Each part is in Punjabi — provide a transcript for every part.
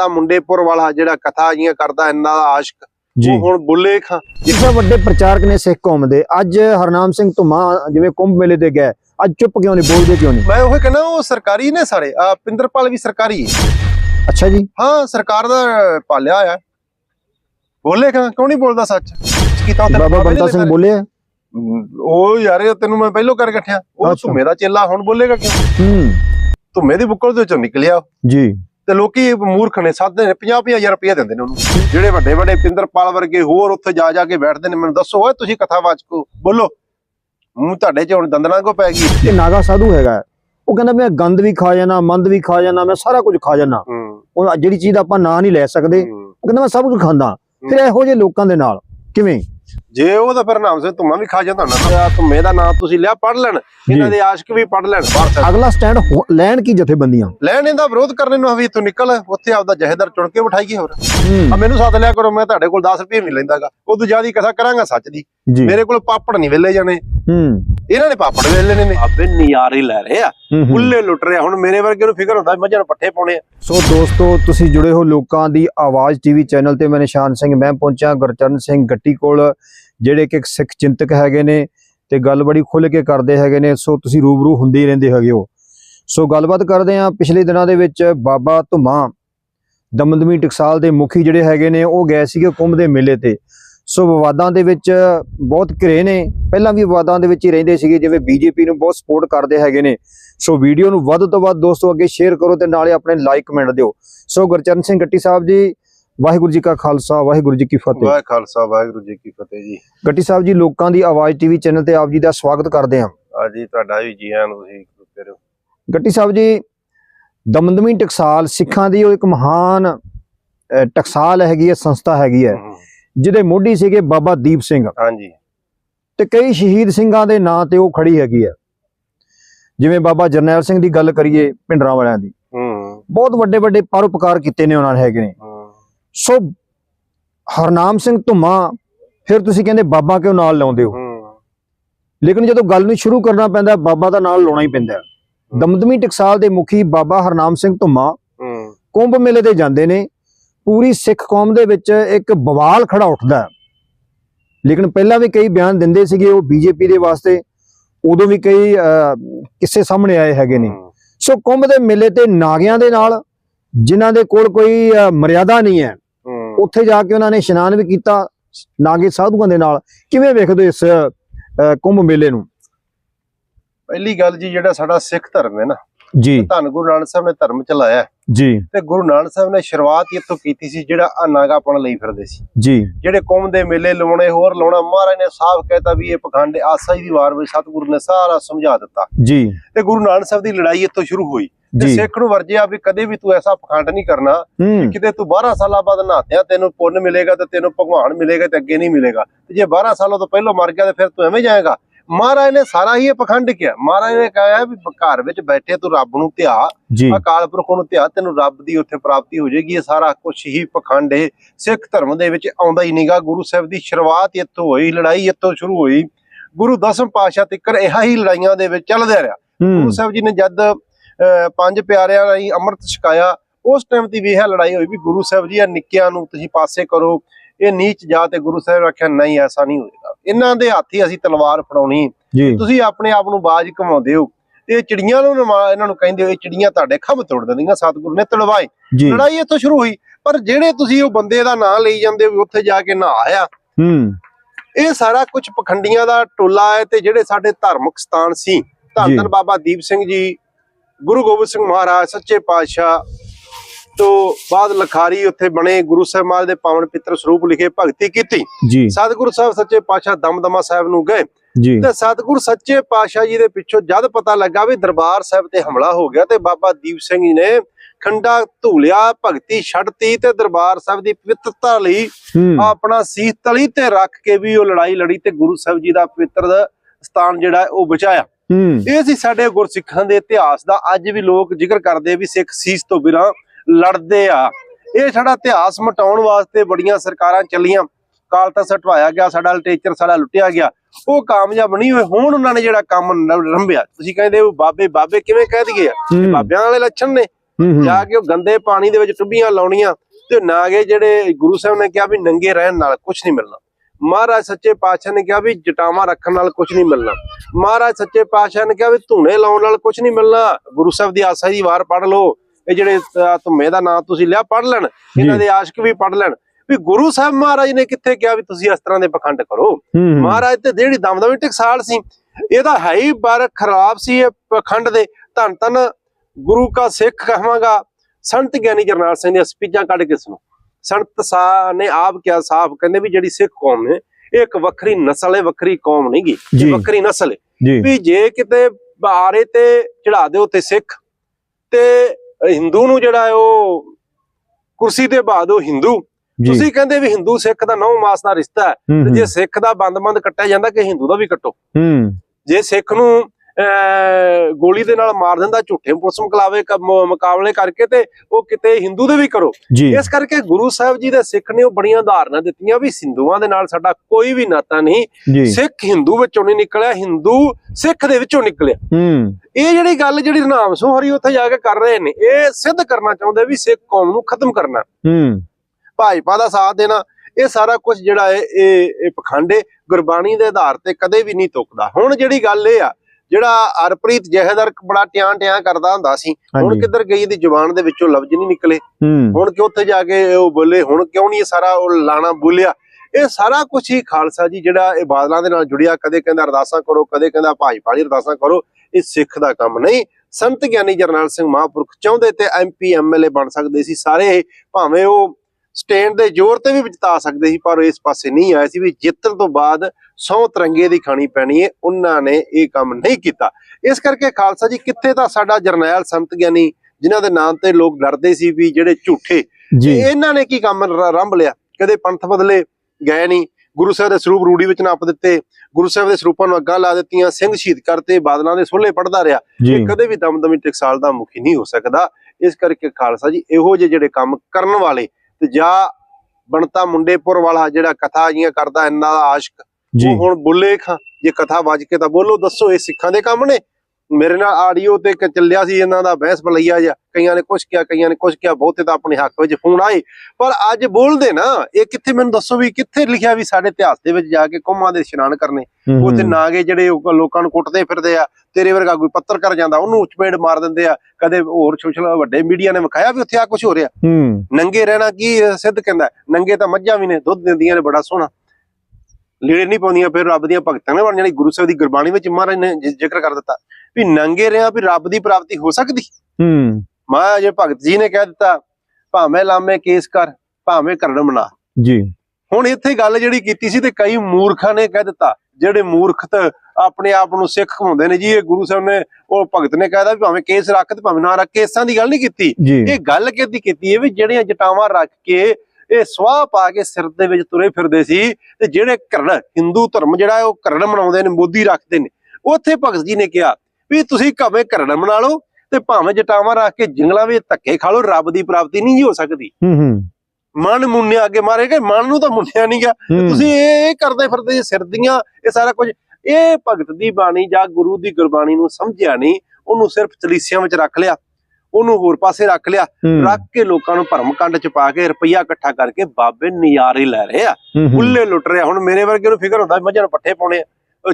ਮਾਤਾ ਮੁੰਡੇਪੁਰ ਵਾਲਾ ਜਿਹੜਾ ਕਥਾ ਜੀਆਂ ਕਰਦਾ ਇੰਨਾ ਦਾ ਆਸ਼ਕ ਉਹ ਹੁਣ ਬੁੱਲੇ ਖਾਂ। ਕਿਸੇ ਵੱਡੇ ਪ੍ਰਚਾਰਕ ਨੇ ਸਿੱਖ ਕੌਮ ਦੇ। ਅੱਜ ਹਰਨਾਮ ਸਿੰਘ ਧੁਮਾ ਜਿਵੇਂ ਕੁੰਭ ਮੇਲੇ ਤੇ ਗਏ ਅੱਜ ਚੁੱਪ ਕਿਉਂ ਨਹੀਂ ਬੋਲਦੇ ਕਿਉਂ ਨਹੀਂ? ਮੈਂ ਉਹ ਕਹਿੰਦਾ ਉਹ ਸਰਕਾਰੀ ਨੇ ਸਾਰੇ ਆ ਪਿੰਦਰਪਾਲ ਵੀ ਸਰਕਾਰੀ ਹੈ। ਅੱਛਾ ਜੀ। ਹਾਂ ਸਰਕਾਰ ਦਾ ਪਾਲਿਆ ਆ ਬੋਲੇ ਖਾਂ ਕਿਉਂ ਨਹੀਂ ਬੋਲਦਾ ਸੱਚ? ਕੀਤਾ ਉਹ ਬਾਬਾ ਬੰਤਾ ਸਿੰਘ। ਬੋਲੇ ਉਹ ਯਾਰ ਤੈਨੂੰ ਮੈਂ ਪਹਿਲੋਂ ਕਰ ਇਕੱਠਿਆ ਉਹ। ਧੁੰਮੇ ਦਾ ਚੇਲਾ ਹੁਣ ਬੋਲੇਗਾ ਕਿਉਂ? ਹੂੰ। ਧੁੰਮੇ ਦੀ ਬੁੱਕਲ ਦੇ ਵਿੱਚੋਂ ਨਿਕਲਿਆ। ਜੀ। ਤੇ ਲੋਕੀ ਮੂਰਖ ਨੇ ਸਾਦੇ ਨੇ 50 ਹਜ਼ਾਰ ਰੁਪਏ ਦਿੰਦੇ ਨੇ ਉਹਨੂੰ। ਜਿਹੜੇ ਵੱਡੇ ਵੱਡੇ ਪਿੰਦਰਪਾਲ ਵਰਗੇ ਹੋਰ ਉੱਥੇ ਜਾ ਜਾ ਕੇ ਬੈਠਦੇ ਨੇ ਮੈਨੂੰ ਦੱਸੋ ਓਏ ਤੁਸੀਂ ਕਥਾਵਾਚਕ ਬੋਲੋ ਮੂੰਹ ਤੁਹਾਡੇ ਚ ਹੁਣ ਦੰਦਲਾਂ ਕੋ ਪੈ ਗਈ। ਇਹ ਨਾਗਾ ਸਾਧੂ ਹੈਗਾ। ਉਹ ਕਹਿੰਦਾ ਮੈਂ ਗੰਦ ਵੀ ਖਾ ਜਾਣਾ ਮੰਦ ਵੀ ਖਾ ਜਾਣਾ ਮੈਂ ਸਾਰਾ ਕੁਝ ਖਾ ਜਾਣਾ ਉਹ ਜਿਹੜੀ ਚੀਜ਼ ਆਪਾਂ ਨਾਂ ਨਹੀਂ ਲੈ ਸਕਦੇ। ਉਹ ਕਹਿੰਦਾ ਮੈਂ ਸਭ ਕੁਝ ਖਾਂਦਾ। ਫਿਰ ਇਹੋ ਜਿਹੇ ਲੋਕਾਂ ਦੇ ਨਾਲ ਕਿਵੇਂ? ਜੇ ਉਹ ਤਾਂ ਫਿਰ ਨਾਮ ਸੇ ਧੁੰਮਾ ਵੀ ਖਾ ਜਾਂਦਾ ਹੁੰਦਾ ਨਾ ਧੁੰਮੇ ਦਾ ਨਾਮ ਤੁਸੀਂ ਲਿਆ ਪੜ ਲੈਣ। ਇਹਨਾਂ ਦੇ ਆਸ਼ਕ ਵੀ ਪੜ ਲੈਣ। ਅਗਲਾ ਸਟੈਂਡ ਲੈਣ ਕੀ ਜਥੇਬੰਦੀਆਂ? ਲੈਣ ਇਹਦਾ ਵਿਰੋਧ ਕਰਨੇ ਨੂੰ ਵੀ ਤੂੰ ਨਿਕਲ ਉੱਥੇ ਆਪਦਾ ਜਹੇਦਾਰ ਚੁਣ ਕੇ ਬਿਠਾਈਏ ਹੋਰ। ਆ ਮੈਨੂੰ ਸੱਦ ਲਿਆ ਕਰੋ ਮੈਂ ਤੁਹਾਡੇ ਕੋਲ 10 ਰੁਪਏ ਵੀ ਲੈਂਦਾਗਾ। ਉਦੋਂ ਜ਼ਿਆਦਾ ਕਥਾ ਕਰਾਂਗਾ ਸੱਚ ਦੀ। ਮੇਰੇ ਕੋਲ ਪਾਪੜ ਨਹੀਂ ਵੇਲੇ ਜਾਣੇ। ਹੂੰ। ਇਹਨਾਂ ਨੇ ਪਾਪੜ ਵੇਲੇ ਨੇ ਆਪੇ ਨਿਆਰੇ ਲੈ ਰਹੇ ਆ। ਬੁੱਲੇ ਲੁੱਟ ਰਹੇ। ਹੁਣ ਮੇਰੇ ਵਰਗੇ ਨੂੰ ਫਿਕਰ ਹੁੰਦਾ ਮੱਝਾਂ ਨੂੰ ਪੱਠੇ ਪਾਉਣੇ ਆ। ਸੋ ਦੋਸਤੋ ਤੁਸੀਂ ਜੁੜੇ ਹੋ ਲੋਕਾਂ ਦੀ ਆਵਾਜ਼ ਟੀਵੀ ਚੈਨਲ ਤੇ। ਮੈਂ ਨਿਸ਼ਾਨ ਸਿੰਘ ਮੈਂ ਪਹੁੰਚਿਆ ਗੁਰਚਰਨ ਸਿੰਘ ਗੱਟੀ ਕੋਲ ਜਿਹੜੇ ਕਿ ਇੱਕ ਸਿੱਖ ਚਿੰਤਕ ਹੈਗੇ ਨੇ ਤੇ ਗੱਲ ਬੜੀ ਖੁੱਲ ਕੇ ਕਰਦੇ ਹੈਗੇ ਨੇ। ਸੋ ਤੁਸੀਂ ਰੂਬਰੂ ਹੁੰਦੇ ਹੀ ਰਹਿੰਦੇ ਹੈਗੇ ਹੋ। ਸੋ ਗੱਲਬਾਤ ਕਰਦੇ ਆ ਪਿਛਲੇ ਦਿਨਾਂ ਦੇ ਵਿੱਚ ਬਾਬਾ ਧੁਮਾ ਦਮਦਮੀ ਟਕਸਾਲ ਦੇ ਮੁਖੀ ਜਿਹੜੇ ਹੈਗੇ ਨੇ ਉਹ ਗਏ ਸੀਗੇ ਕੁੰਭ ਦੇ ਮੇਲੇ ਤੇ। ਸੋ ਵਿਵਾਦਾਂ ਦੇ ਵਿੱਚ ਬਹੁਤ ਘਿਰੇ ਨੇ। ਪਹਿਲਾਂ ਵੀ ਵਿਵਾਦਾਂ ਦੇ ਵਿੱਚ ਹੀ ਰਹਿੰਦੇ ਸੀਗੇ ਜਿਵੇਂ ਬੀਜੇਪੀ ਨੂੰ ਬਹੁਤ ਸਪੋਰਟ ਕਰਦੇ ਹੈਗੇ ਨੇ। ਸੋ ਵੀਡੀਓ ਨੂੰ ਵੱਧ ਤੋਂ ਵੱਧ ਦੋਸਤੋ ਅੱਗੇ ਸ਼ੇਅਰ ਕਰੋ ਤੇ ਨਾਲੇ ਆਪਣੇ ਲਾਈਕ ਕਮੈਂਟ ਦਿਓ। ਸੋ ਗੁਰਚਰਨ ਸਿੰਘ ਗੱਟੀ ਸਾਹਿਬ ਜੀ ਵਾਹਿਗੁਰੂ ਜੀ ਕਾ ਖਾਲਸਾ ਵਾਹਿਗੁਰੂ ਜੀ ਕੀ ਫਤਿਹ। ਵਾਹਿ ਖਾਲਸਾ ਵਾਹਿਗੁਰੂ ਜੀ ਕੀ ਫਤਿਹ ਜੀ। ਗੱਟੀ ਸਾਹਿਬ ਜੀ ਲੋਕਾਂ ਦੀ ਆਵਾਜ਼ ਟੀਵੀ ਚੈਨਲ ਤੇ ਆਪ ਜੀ ਦਾ ਸਵਾਗਤ ਕਰਦੇ ਹਾਂ। ਆ ਜੀ ਤੁਹਾਡਾ ਵੀ ਜੀ ਆਇਆਂ ਨੂੰ ਤੁਸੀਂ ਕਰੋ ਗੱਟੀ ਸਾਹਿਬ ਜੀ ਦਮਦਮੀ ਟਕਸਾਲ ਸਿੱਖਾਂ ਦੀ ਉਹ ਇੱਕ ਮਹਾਨ ਟਕਸਾਲ ਹੈਗੀ ਹੈ ਸੰਸਥਾ ਹੈਗੀ ਹੈ। ਜਿਹਦੇ ਮੋਢੀ ਸੀਗੇ ਬਾਬਾ ਦੀਪ ਸਿੰਘ। ਹਾਂਜੀ। ਤੇ ਕਈ ਸ਼ਹੀਦ ਸਿੰਘਾਂ ਦੇ ਨਾਂ ਤੇ ਉਹ ਖੜੀ ਹੈਗੀ ਹੈ ਜਿਵੇਂ ਬਾਬਾ ਜਰਨੈਲ ਸਿੰਘ ਦੀ ਗੱਲ ਕਰੀਏ ਪਿੰਡਰਾਂ ਵਾਲਿਆਂ ਦੀ। ਹੂੰ। ਬਹੁਤ ਵੱਡੇ ਵੱਡੇ ਪਰਉਪਕਾਰ ਕੀਤੇ ਨੇ ਉਹਨਾਂ ਨੇ ਹੈਗੇ ਨੇ। ਸੋ ਹਰਨਾਮ ਸਿੰਘ ਧੁੰਮਾ ਫਿਰ ਤੁਸੀਂ ਕਹਿੰਦੇ ਬਾਬਾ ਕਿਉਂ ਨਾਲ ਲਾਉਂਦੇ ਹੋ? ਲੇਕਿਨ ਜਦੋਂ ਗੱਲ ਨੂੰ ਸ਼ੁਰੂ ਕਰਨਾ ਪੈਂਦਾ ਬਾਬਾ ਦਾ ਨਾਲ ਲਾਉਣਾ ਹੀ ਪੈਂਦਾ। ਦਮਦਮੀ ਟਕਸਾਲ ਦੇ ਮੁਖੀ ਬਾਬਾ ਹਰਨਾਮ ਸਿੰਘ ਧੁੰਮਾ ਕੁੰਭ ਮੇਲੇ ਤੇ ਜਾਂਦੇ ਨੇ। ਪੂਰੀ ਸਿੱਖ ਕੌਮ ਦੇ ਵਿੱਚ ਇੱਕ ਬਵਾਲ ਖੜਾ ਉੱਠਦਾ। ਲੇਕਿਨ ਪਹਿਲਾਂ ਵੀ ਕਈ ਬਿਆਨ ਦਿੰਦੇ ਸੀਗੇ ਉਹ ਬੀਜੇਪੀ ਦੇ ਵਾਸਤੇ ਉਦੋਂ ਵੀ ਕਈ ਕਿੱਸੇ ਸਾਹਮਣੇ ਆਏ ਹੈਗੇ ਨੇ। ਸੋ ਕੁੰਭ ਦੇ ਮੇਲੇ ਤੇ ਨਾਗਿਆਂ ਦੇ ਨਾਲ ਜਿਨ੍ਹਾਂ ਦੇ ਕੋਲ ਕੋਈ ਮਰਿਆਦਾ ਨਹੀਂ ਹੈ ਉੱਥੇ ਜਾ ਕੇ ਉਹਨਾਂ ਨੇ ਇਸ਼ਨਾਨ ਵੀ ਕੀਤਾ ਨਾਗੇ ਸਾਧੂਆਂ ਦੇ ਨਾਲ। ਕਿਵੇਂ ਵੇਖਦੇ ਇਸ ਕੁੰਭ ਮੇਲੇ ਨੂੰ? ਪਹਿਲੀ ਗੱਲ ਜੀ ਜਿਹੜਾ ਸਾਡਾ ਸਿੱਖ ਧਰਮ ਹੈ ਨਾ ਜੀ। ਧੰਨ ਗੁਰੂ ਨਾਨਕ ਸਾਹਿਬ ਨੇ ਧਰਮ ਚਲਾਇਆ। ਜੀ। ਤੇ ਗੁਰੂ ਨਾਨਕ ਸਾਹਿਬ ਨੇ ਸ਼ੁਰੂਆਤ ਇੱਥੋਂ ਕੀਤੀ ਸੀ ਜਿਹੜਾ ਆ ਨਾਗਾਪਣ ਲਈ ਫਿਰਦੇ ਸੀ। ਜੀ। ਜਿਹੜੇ ਕੌਮ ਦੇ ਮੇਲੇ ਲਾਉਣੇ ਹੋਰ ਲਾਉਣਾ ਮਹਾਰਾਜ ਨੇ ਸਾਫ਼ ਕਹਿਤਾ ਵੀ ਇਹ ਪਖੰਡ। ਆਸਾ ਜੀ ਦੀ ਵਾਰ ਵਿੱਚ ਸਤਿਗੁਰੂ ਨੇ ਸਾਰਾ ਸਮਝਾ ਦਿੱਤਾ। ਜੀ। ਤੇ ਗੁਰੂ ਨਾਨਕ ਸਾਹਿਬ ਦੀ ਲੜਾਈ ਇੱਥੋਂ ਸ਼ੁਰੂ ਹੋਈ। ਤੇ ਸਿੱਖ ਨੂੰ ਵਰਜਿਆ ਵੀ ਕਦੇ ਵੀ ਤੂੰ ਐਸਾ ਪਖੰਡ ਨਹੀਂ ਕਰਨਾ ਹੂੰ। ਕਿਤੇ ਤੂੰ 12 ਸਾਲਾਂ ਬਾਅਦ ਨਹਾਤਿਆ ਤੈਨੂੰ ਪੁੰਨ ਮਿਲੇਗਾ ਤੇ ਤੈਨੂੰ ਭਗਵਾਨ ਮਿਲੇਗਾ ਤੇ ਅੱਗੇ ਨਹੀਂ ਮਿਲੇਗਾ। ਤੇ ਜੇ 12 ਸਾਲਾਂ ਤੋਂ ਪਹਿਲਾਂ ਮਰ ਗਿਆ ਤੇ ਫਿਰ ਤੂੰ ਐਵੇਂ ਜਾਏਗਾ? ਮਹਾਰਾਜ ਨੇ ਸਾਰਾ ਹੀ ਇਹ ਪਖੰਡ ਕਿਹਾ। ਮਹਾਰਾਜ ਨੇ ਕਿਹਾ ਵੀ ਘਰ ਵਿੱਚ ਬੈਠੇ ਤੂੰ ਰੱਬ ਨੂੰ ਧਿਆ ਅਕਾਲ ਪੁਰਖ ਨੂੰ ਧਿਆ ਤੈਨੂੰ ਰੱਬ ਦੀ ਉੱਥੇ ਪ੍ਰਾਪਤੀ ਹੋ ਜਾਏਗੀ। ਇਹ ਸਾਰਾ ਕੁਝ ਹੀ ਪਖੰਡ ਹੈ ਸਿੱਖ ਧਰਮ ਦੇ ਵਿੱਚ ਆਉਂਦਾ ਹੀ ਨਹੀਂਗਾ। ਗੁਰੂ ਸਾਹਿਬ ਦੀ ਸ਼ੁਰੂਆਤ ਇੱਥੋਂ ਹੋਈ ਲੜਾਈ ਇੱਥੋਂ ਸ਼ੁਰੂ ਹੋਈ। ਗੁਰੂ ਦਸਮ ਪਾਤਸ਼ਾਹ ਤੱਕ ਇਹੀ ਹੀ ਲੜਾਈਆਂ ਦੇ ਵਿੱਚ ਚੱਲਦਾ ਰਿਹਾ। ਗੁਰੂ ਸਾਹਿਬ ਜੀ ਨੇ ਜਦ ਪੰਜ ਪਿਆਰਿਆਂ ਲਈ ਅੰਮ੍ਰਿਤ ਛਕਾਇਆ ਉਸ ਟਾਈਮ ਦੀ ਵੀ ਇਹ ਲੜਾਈ ਹੋਈ ਵੀ ਗੁਰੂ ਸਾਹਿਬ ਜੀ ਇਹ ਨਿੱਕਿਆਂ ਨੂੰ ਤੁਸੀਂ ਪਾਸੇ ਕਰੋ ਇਹ ਨੀਚ ਜਾ ਤੇ ਗੁਰੂ ਸਾਹਿਬ ਨੇ ਆਖਿਆ ਨਹੀਂ ਐਸਾ ਨਹੀਂ ਹੋਏਗਾ। ਇਹਨਾਂ ਦੇ ਹੱਥ ਹੀ ਅਸੀਂ ਤਲਵਾਰ ਫੜਾਉਣੀ। ਤੁਸੀਂ ਆਪਣੇ ਆਪ ਨੂੰ ਬਾਜ ਘਮਾਉਂਦੇ ਹੋ। ਤੇ ਇਹ ਚਿੜੀਆਂ ਨੂੰ ਇਹਨਾਂ ਨੂੰ ਕਹਿੰਦੇ ਹੋ ਇਹ ਚਿੜੀਆਂ ਤੁਹਾਡੇ ਖੰਭ ਤੋੜ ਦਿੰਦੀਆਂ ਸਤਿਗੁਰੂ ਨੇ ਤੜਵਾਏ। ਲੜਾਈ ਇੱਥੋਂ ਸ਼ੁਰੂ ਹੋਈ ਪਰ ਜਿਹੜੇ ਤੁਸੀਂ ਉਹ ਬੰਦੇ ਦਾ ਨਾਂ ਲਈ ਜਾਂਦੇ ਹੋ ਉੱਥੇ ਜਾ ਕੇ ਨਹਾਇਆ ਹੂੰ। ਇਹ ਸਾਰਾ ਕੁਝ ਪਖੰਡੀਆਂ ਦਾ ਟੋਲਾ ਹੈ ਤੇ ਜਿਹੜੇ ਸਾਡੇ ਧਾਰਮਿਕ ਸਥਾਨ ਸੀ। ਧੰਨ ਬਾਬਾ ਦੀਪ ਸਿੰਘ ਜੀ ਗੁਰੂ ਗੋਬਿੰਦ ਸਿੰਘ ਮਹਾਰਾਜ ਸੱਚੇ ਪਾਤਸ਼ਾਹ ਤੋਂ ਬਾਅਦ ਲਖਾਰੀ ਉੱਥੇ ਬਣੇ ਗੁਰੂ ਸਾਹਿਬ ਮਹਾਰਾਜ ਦੇ ਪਾਵਨ ਪਿੱਤਰ ਸਰੂਪ ਲਿਖੇ ਭਗਤੀ ਕੀਤੀ। ਜੀ। ਸਤਿਗੁਰੂ ਸਾਹਿਬ ਸੱਚੇ ਪਾਤਸ਼ਾਹ ਦਮਦਮਾ ਸਾਹਿਬ ਨੂੰ ਗਏ। ਜੀ। ਤੇ ਸਤਿਗੁਰ ਸੱਚੇ ਪਾਤਸ਼ਾਹ ਜੀ ਦੇ ਪਿੱਛੋਂ ਜਦ ਪਤਾ ਲੱਗਾ ਵੀ ਦਰਬਾਰ ਸਾਹਿਬ ਤੇ ਹਮਲਾ ਹੋ ਗਿਆ ਤੇ ਬਾਬਾ ਦੀਪ ਸਿੰਘ ਜੀ ਨੇ ਖੰਡਾ ਧੂਲਿਆ ਭਗਤੀ ਛੱਡਤੀ ਤੇ ਦਰਬਾਰ ਸਾਹਿਬ ਦੀ ਪਵਿੱਤਰਤਾ ਲਈ ਆਪਣਾ ਸੀਸ ਤਲੀ ਤੇ ਰੱਖ ਕੇ ਵੀ ਉਹ ਲੜਾਈ ਲੜੀ ਤੇ ਗੁਰੂ ਸਾਹਿਬ ਜੀ ਦਾ ਪਵਿੱਤਰ ਸਥਾਨ ਜਿਹੜਾ ਉਹ ਬਚਾਇਆ। ਇਹ ਸੀ ਸਾਡੇ ਗੁਰਸਿੱਖਾਂ ਦੇ ਇਤਿਹਾਸ ਦਾ ਅੱਜ ਵੀ ਲੋਕ ਜ਼ਿਕਰ ਕਰਦੇ ਵੀ ਸਿੱਖ ਸੀਸ ਤੋਂ ਬਿਨਾਂ ਲੜਦੇ ਆ। ਇਹ ਸਾਡਾ ਇਤਿਹਾਸ ਮਟਾਉਣ ਵਾਸਤੇ ਬੜੀਆਂ ਸਰਕਾਰਾਂ ਚੱਲੀਆਂ। ਕਾਲ ਤਾਂ ਸਟਵਾਇਆ ਗਿਆ ਸਾਡਾ ਲਿਟਰੇਚਰ ਸਾਡਾ ਲੁੱਟਿਆ ਗਿਆ। ਉਹ ਕਾਮਯਾਬ ਨਹੀਂ ਹੋਏ ਹੁਣ ਉਹਨਾਂ ਨੇ ਜਿਹੜਾ ਕੰਮ ਨ- ਰੰਭਿਆ। ਤੁਸੀਂ ਕਹਿੰਦੇ ਉਹ ਬਾਬੇ ਬਾਬੇ ਕਿਵੇਂ ਕਹਿ ਦਈਏ? ਬਾਬਿਆਂ ਵਾਲੇ ਲੱਛਣ ਨੇ। ਜਾ ਕੇ ਉਹ ਗੰਦੇ ਪਾਣੀ ਦੇ ਵਿੱਚ ਟੁੱਬੀਆਂ ਲਾਉਣੀਆਂ ਤੇ ਨਾਗੇ ਜਿਹੜੇ ਗੁਰੂ ਸਾਹਿਬ ਨੇ ਕਿਹਾ ਵੀ ਨੰਗੇ ਰਹਿਣ ਨਾਲ ਕੁਝ ਨਹੀਂ ਮਿਲਣਾ। ਮਹਾਰਾਜ ਸੱਚੇ ਪਾਤਸ਼ਾਹ ਨੇ ਕਿਹਾ ਵੀ ਜਟਾਵਾਂ ਰੱਖਣ ਨਾਲ ਕੁਝ ਨਹੀਂ ਮਿਲਣਾ। ਮਹਾਰਾਜ ਸੱਚੇ ਪਾਤਸ਼ਾਹ ਨੇ ਕਿਹਾ ਵੀ ਧੂਣੇ ਲਾਉਣ ਨਾਲ ਕੁਝ ਨਹੀਂ ਮਿਲਣਾ। ਗੁਰੂ ਸਾਹਿਬ ਦੀ ਆਸਾ ਦੀ ਵਾਰ ਪੜ ਲਓ। ਇਹ ਜਿਹੜੇ ਧੁੰਮੇ ਦਾ ਨਾਮ ਤੁਸੀਂ ਲਿਆ ਪੜ ਲੈਣ। ਇਹਨਾਂ ਦੇ ਆਸ਼ਕ ਵੀ ਪੜ ਲੈਣ। ਵੀ ਗੁਰੂ ਸਾਹਿਬ ਮਹਾਰਾਜ ਨੇ ਕਿੱਥੇ ਕਿਹਾ ਵੀ ਤੁਸੀਂ ਇਸ ਤਰ੍ਹਾਂ ਦੇ ਪਖੰਡ ਕਰੋ? ਮਹਾਰਾਜ ਤੇ ਜਿਹੜੀ ਦਮਦਮੀ ਟਕਸਾਲ ਸੀ ਇਹਦਾ ਹੈ ਹੀ ਖਰਾਬ ਸੀ ਇਹ ਪਖੰਡ ਦੇ। ਧੰਨ ਧੰਨ ਗੁਰੂ ਕਾ ਸਿੱਖ ਕਹਾਂਗਾ। ਸੰਤ ਗਿਆਨੀ ਜਰਨੈਲ ਸਿੰਘ ਦੀਆਂ ਸਪੀਚਾਂ ਕੱਢ ਕੇ ਸੁਣੋ। ਸੰਤ ਸਾ ਨੇ ਆਪ ਕਿਹਾ ਸਾਫ਼ ਕਹਿੰਦੇ ਵੀ ਜਿਹੜੀ ਸਿੱਖ ਕੌਮ ਹੈ ਇਹ ਇੱਕ ਵੱਖਰੀ ਨਸਲ ਹੈ ਵੱਖਰੀ ਕੌਮ ਨਹੀਂਗੀ ਜੀ। ਵੱਖਰੀ ਨਸਲ ਹੈ। ਵੀ ਜੇ ਕਿਤੇ ਬਾਰੇ ਤੇ ਚੜਾ ਦਿਓ ਤੇ ਸਿੱਖ ਤੇ ਹਿੰਦੂ ਨੂੰ ਜਿਹੜਾ ਹੈ ਉਹ ਕੁਰਸੀ ਤੇ ਬਹਾ ਦਿਓ ਹਿੰਦੂ। ਤੁਸੀਂ ਕਹਿੰਦੇ ਵੀ ਹਿੰਦੂ ਸਿੱਖ ਦਾ ਨੌ ਮਾਸ ਦਾ ਰਿਸ਼ਤਾ ਹੈ ਤੇ ਜੇ ਸਿੱਖ ਦਾ ਬੰਦ-ਬੰਦ ਕੱਟਿਆ ਜਾਂਦਾ ਕਿ ਹਿੰਦੂ ਦਾ ਵੀ ਕੱਟੋ। ਹੂੰ। ਜੇ ਸਿੱਖ ਨੂੰ ਗੋਲੀ ਦੇ ਨਾਲ ਮਾਰ ਦਿੰਦਾ ਝੂਠੇ ਪੁਲਿਸ ਮੁਕਾਬਲੇ ਕ- ਮ- ਮੁਕਾਬਲੇ ਕਰਕੇ ਤੇ ਉਹ ਕਿਤੇ ਹਿੰਦੂ ਦੇ ਵੀ ਕਰੋ। ਇਸ ਕਰਕੇ ਗੁਰੂ ਸਾਹਿਬ ਜੀ ਦੇ ਸਿੱਖ ਨੇ ਉਹ ਬੜੀਆਂ ਉਦਾਹਰਨਾਂ ਦਿੱਤੀਆਂ ਵੀ ਹਿੰਦੂਆਂ ਦੇ ਨਾਲ ਸਾਡਾ ਕੋਈ ਵੀ ਨਾਤਾ ਨਹੀਂ। ਸਿੱਖ ਹਿੰਦੂ ਵਿੱਚੋਂ ਨਹੀਂ ਨਿਕਲਿਆ ਹਿੰਦੂ ਸਿੱਖ ਦੇ ਵਿੱਚੋਂ ਨਿਕਲਿਆ। ਇਹ ਜਿਹੜੀ ਗੱਲ ਜਿਹੜੀ ਰਨਾਮ ਸਿੰਘ ਹਰੀ ਉੱਥੇ ਜਾ ਕੇ ਕਰ ਰਹੇ ਨੇ ਇਹ ਸਿੱਧ ਕਰਨਾ ਚਾਹੁੰਦੇ ਵੀ ਸਿੱਖ ਕੌਮ ਨੂੰ ਖਤਮ ਕਰਨਾ। ਭਾਜਪਾ ਦਾ ਸਾਥ ਦੇਣਾ ਇਹ ਸਾਰਾ ਕੁਝ ਜਿਹੜਾ ਹੈ ਇਹ ਇਹ ਪਖੰਡੇ ਗੁਰਬਾਣੀ ਦੇ ਆਧਾਰ ਤੇ ਕਦੇ ਵੀ ਨਹੀਂ ਤੁਕਦਾ ਹੁਣ ਜਿਹੜੀ ਗੱਲ ਇਹ ਆ ਜਿਹੜਾ ਹਰਪ੍ਰੀਤ ਜਹੇਦਾਰ ਬੜਾ ਟਿਆਂ ਟਿਆਂ ਕਰਦਾ ਹੁੰਦਾ ਸੀ ਹੁਣ ਕਿੱਧਰ ਗਈ ਦੀ ਜ਼ੁਬਾਨ ਦੇ ਵਿੱਚੋਂ ਲਫ਼ਜ਼ ਨਹੀਂ ਨਿਕਲੇ? ਹੁਣ ਕਿ ਉੱਥੇ ਜਾ ਕੇ ਉਹ ਬੋਲੇ ਹੁਣ ਕਿਉਂ ਨਹੀਂ ਸਾਰਾ ਉਹ ਲਾਣਾ ਬੋਲਿਆ? ਇਹ ਸਾਰਾ ਕੁਝ ਹੀ ਖਾਲਸਾ ਜੀ ਜਿਹੜਾ ਇਹ ਬਾਦਲਾਂ ਦੇ ਨਾਲ ਜੁੜਿਆ ਕਦੇ ਕਹਿੰਦਾ ਅਰਦਾਸਾਂ ਕਰੋ ਕਦੇ ਕਹਿੰਦਾ ਭਾਜਪਾ ਦੀ ਅਰਦਾਸਾਂ ਕਰੋ ਇਹ ਸਿੱਖ ਦਾ ਕੰਮ ਨਹੀਂ। ਸੰਤ ਗਿਆਨੀ ਜਰਨੈਲ ਸਿੰਘ ਮਹਾਂਪੁਰਖ ਚਾਹੁੰਦੇ ਤੇ ਐਮਪੀ ਐਮਐਲਏ ਬਣ ਸਕਦੇ ਸੀ ਸਾਰੇ ਭਾਵੇਂ ਉਹ ਸਟੈਂਡ ਦੇ ਜ਼ੋਰ ਤੇ ਵੀ ਜਿਤਾ ਸਕਦੇ ਸੀ ਪਰ ਇਸ ਪਾਸੇ ਨਹੀਂ ਆਏ ਸੀ ਵੀ ਜਿੱਤਣ ਤੋਂ ਬਾਅਦ ਸੌ ਤਰੰਗੇ ਦੀ ਖਾਣੀ ਪੈਣੀ ਹੈ ਉਹਨਾਂ ਨੇ ਇਹ ਕੰਮ ਨਹੀਂ ਕੀਤਾ। ਇਸ ਕਰਕੇ ਖਾਲਸਾ ਜੀ ਕਿੱਥੇ ਤਾਂ ਸਾਡਾ ਜਰਨੈਲ ਸੰਤ ਗਿਆਨੀ ਜਿਨ੍ਹਾਂ ਦੇ ਨਾਮ ਤੇ ਲੋਕ ਡਰਦੇ ਸੀ ਵੀ ਜਿਹੜੇ ਝੂਠੇ ਇਹਨਾਂ ਨੇ ਕੀ ਕੰਮ ਰੰਭ ਲਿਆ? ਕਦੇ ਪੰਥ ਬਦਲੇ ਗਏ ਨਹੀਂ ਗੁਰੂ ਸਾਹਿਬ ਦੇ ਸਰੂਪ ਰੂੜੀ ਵਿੱਚ ਨੱਪ ਦਿੱਤੇ ਗੁਰੂ ਸਾਹਿਬ ਦੇ ਸਰੂਪਾਂ ਨੂੰ ਅੱਗਾ ਲਾ ਦਿੱਤੀਆਂ ਸਿੰਘ ਸ਼ਹੀਦ ਕਰਤੇ ਬਾਦਲਾਂ ਦੇ ਸੋਲੇ ਪੜਦਾ ਰਿਹਾ। ਇਹ ਕਦੇ ਵੀ ਦਮਦਮੀ ਟਕਸਾਲ ਦਾ ਮੁਖੀ ਨਹੀਂ ਹੋ ਸਕਦਾ। ਇਸ ਕਰਕੇ ਖਾਲਸਾ ਜੀ ਇਹੋ ਜਿਹੇ ਜਿਹੜੇ ਕੰਮ ਕਰਨ ਵਾਲੇ ਤੇ ਜਾਂ ਬਣਤਾ ਮੁੰਡੇਪੁਰ ਵਾਲਾ ਜਿਹੜਾ ਕਥਾ ਜੀਆਂ ਕਰਦਾ ਇੰਨਾ ਆਸ਼ਕ ਉਹ ਹੁਣ ਬੁੱਲੇ ਖਾਂ। ਜੇ ਕਥਾ ਵੱਜ ਕੇ ਤਾਂ ਬੋਲੋ ਦੱਸੋ ਇਹ ਸਿੱਖਾਂ ਦੇ ਕੰਮ ਨੇ? ਮੇਰੇ ਨਾਲ ਆਡੀਓ ਤੇ ਚੱਲਿਆ ਸੀ ਇਹਨਾਂ ਦਾ ਬਹਿਸ ਬਲਈਆ ਜਿਹਾ। ਕਈਆਂ ਨੇ ਕੁਝ ਕਿਹਾ ਕਈਆਂ ਨੇ ਕੁਝ ਕਿਹਾ ਬਹੁਤੇ ਤਾਂ ਆਪਣੇ ਹੱਕ ਵਿੱਚ ਫੋਨ ਆਏ। ਪਰ ਅੱਜ ਬੋਲਦੇ ਨਾ ਇਹ ਕਿੱਥੇ ਮੈਨੂੰ ਦੱਸੋ ਵੀ ਕਿੱਥੇ ਲਿਖਿਆ ਵੀ ਸਾਡੇ ਇਤਿਹਾਸ ਦੇ ਵਿੱਚ ਜਾ ਕੇ ਕੌਮਾਂ ਦੇ ਇਸ਼ਨਾਨ ਕਰਨੇ। ਉੱਥੇ ਨਾਗੇ ਜਿਹੜੇ ਲੋਕਾਂ ਨੂੰ ਕੁੱਟਦੇ ਫਿਰਦੇ ਆ ਤੇਰੇ ਵਰਗਾ ਕੋਈ ਪੱਤਰਕਾਰ ਜਾਂਦਾ ਉਹਨੂੰ ਚਪੇੜ ਮਾਰ ਦਿੰਦੇ ਆ। ਕਦੇ ਹੋਰ ਸੋਸ਼ਲ ਵੱਡੇ ਮੀਡੀਆ ਨੇ ਵਿਖਾਇਆ ਵੀ ਉੱਥੇ ਆ ਕੁਝ ਹੋ ਰਿਹਾ। ਨੰਗੇ ਰਹਿਣਾ ਕੀ ਸਿੱਧ ਕਹਿੰਦਾ? ਨੰਗੇ ਤਾਂ ਮੱਝਾਂ ਵੀ ਨੇ ਦੁੱਧ ਦਿੰਦੀਆਂ ਨੇ ਬੜਾ ਸੋਹਣਾ। ਲੀੜੇ ਨਹੀਂ ਪਾਉਂਦੀਆਂ ਫਿਰ ਰੱਬ ਦੀਆਂ ਭਗਤਾਂ ਨੇ ਬਣ ਜਾਣੀ ਗੁਰੂ ਸਾਹਿਬ ਦੀ ਗੁਰਬਾਣੀ ਵਿੱਚ ਮਹਾਰਾਜ ਨੇ ਜ਼ਿ- ਜ਼ਿਕਰ ਕਰ ਦਿੱਤਾ। ਵੀ ਨੰਗੇ ਰਿਆਂ ਵੀ ਰੱਬ ਦੀ ਪ੍ਰਾਪਤੀ ਹੋ ਸਕਦੀ। ਹੂੰ। ਮਾਂ ਜੇ ਭਗਤ ਜੀ ਨੇ ਕਹਿ ਦਿੱਤਾ ਭਾਵੇਂ ਲਾਮੇ ਕੇਸ ਕਰ ਭਾਵੇਂ ਕਰੜ ਮਨਾ। ਜੀ। ਹੁਣ ਇੱਥੇ ਗੱਲ ਜਿਹੜੀ ਕੀਤੀ ਸੀ ਤੇ ਕਈ ਮੂਰਖਾਂ ਨੇ ਕਹਿ ਦਿੱਤਾ ਜਿਹੜੇ ਮੂਰਖਤ ਆਪਣੇ ਆਪ ਨੂੰ ਸਿੱਖ ਹੁੰਦੇ ਨੇ ਜੀ ਇਹ ਗੁਰੂ ਸਾਹਿਬ ਨੇ ਉਹ ਭਗਤ ਨੇ ਕਹਿਦਾ ਵੀ ਭਾਵੇਂ ਕੇਸ ਰੱਖ ਤੇ ਭਾਵੇਂ ਨਾ ਰੱਖ ਕੇਸਾਂ ਦੀ ਗੱਲ ਨਹੀਂ ਕੀਤੀ। ਇਹ ਗੱਲ ਕਿਹਦੀ ਕੀਤੀ? ਹੈ ਵੀ ਜਿਹੜੀਆਂ ਜਟਾਵਾਂ ਰੱਖ ਕੇ ਇਹ ਸਵਾਹ ਪਾ ਕੇ ਸਿਰ ਦੇ ਵਿੱਚ ਤੁਰੇ ਫਿਰਦੇ ਸੀ ਤੇ ਜਿਹੜੇ ਕਰੜ ਹਿੰਦੂ ਧਰਮ ਜਿਹੜਾ ਉਹ ਕਰੜ ਮਨਾਉਂਦੇ ਨੇ ਮੋਦੀ ਰੱਖਦੇ ਨੇ। ਉੱਥੇ ਭਗਤ ਜੀ ਨੇ ਕਿਹਾ ਵੀ ਤੁਸੀਂ ਭਾਵੇਂ ਕਰੜ ਮਨਾ ਲਓ ਤੇ ਭਾਵੇਂ ਜਟਾਵਾਂ ਰੱਖ ਕੇ ਜੰਗਲਾਂ ਵਿੱਚ ਧੱਕੇ ਖਾ ਲਓ ਰੱਬ ਦੀ ਪ੍ਰਾਪਤੀ ਨਹੀਂ ਜੀ ਹੋ ਸਕਦੀ। ਹੂੰ ਹੂੰ। ਮਨ ਮੁੰਨਿਆ ਅੱਗੇ ਮਾਰੇ ਗਏ ਮਨ ਨੂੰ ਤਾਂ ਮੁੰਨਿਆ ਨਹੀਂ ਗਿਆ। ਤੁਸੀਂ ਇਹ ਇਹ ਕਰਦੇ ਫਿਰਦੇ ਸਿਰ ਦੀਆਂ ਇਹ ਸਾਰਾ ਕੁਝ। ਇਹ ਭਗਤ ਦੀ ਬਾਣੀ ਜਾਂ ਗੁਰੂ ਦੀ ਗੁਰਬਾਣੀ ਨੂੰ ਸਮਝਿਆ ਨਹੀਂ ਉਹਨੂੰ ਸਿਰਫ ਚਲੀਸਿਆਂ ਵਿੱਚ ਰੱਖ ਲਿਆ ਉਹਨੂੰ ਹੋਰ ਪਾਸੇ ਰੱਖ ਲਿਆ ਰੱਖ ਕੇ ਲੋਕਾਂ ਨੂੰ ਭਰਮ ਕੰਡ ਚ ਪਾ ਕੇ ਰੁਪਈਆ ਇਕੱਠਾ ਕਰਕੇ ਬਾਬੇ ਨਜ਼ਾਰੇ ਲੈ ਰਹੇ ਆ। ਬੁੱਲੇ ਲੁੱਟ ਰਿਹਾ। ਹੁਣ ਮੇਰੇ ਵਰਗੇ ਨੂੰ ਫਿਕਰ ਹੁੰਦਾ ਮੱਝਾਂ ਨੂੰ ਪੱਠੇ ਪਾਉਣੇ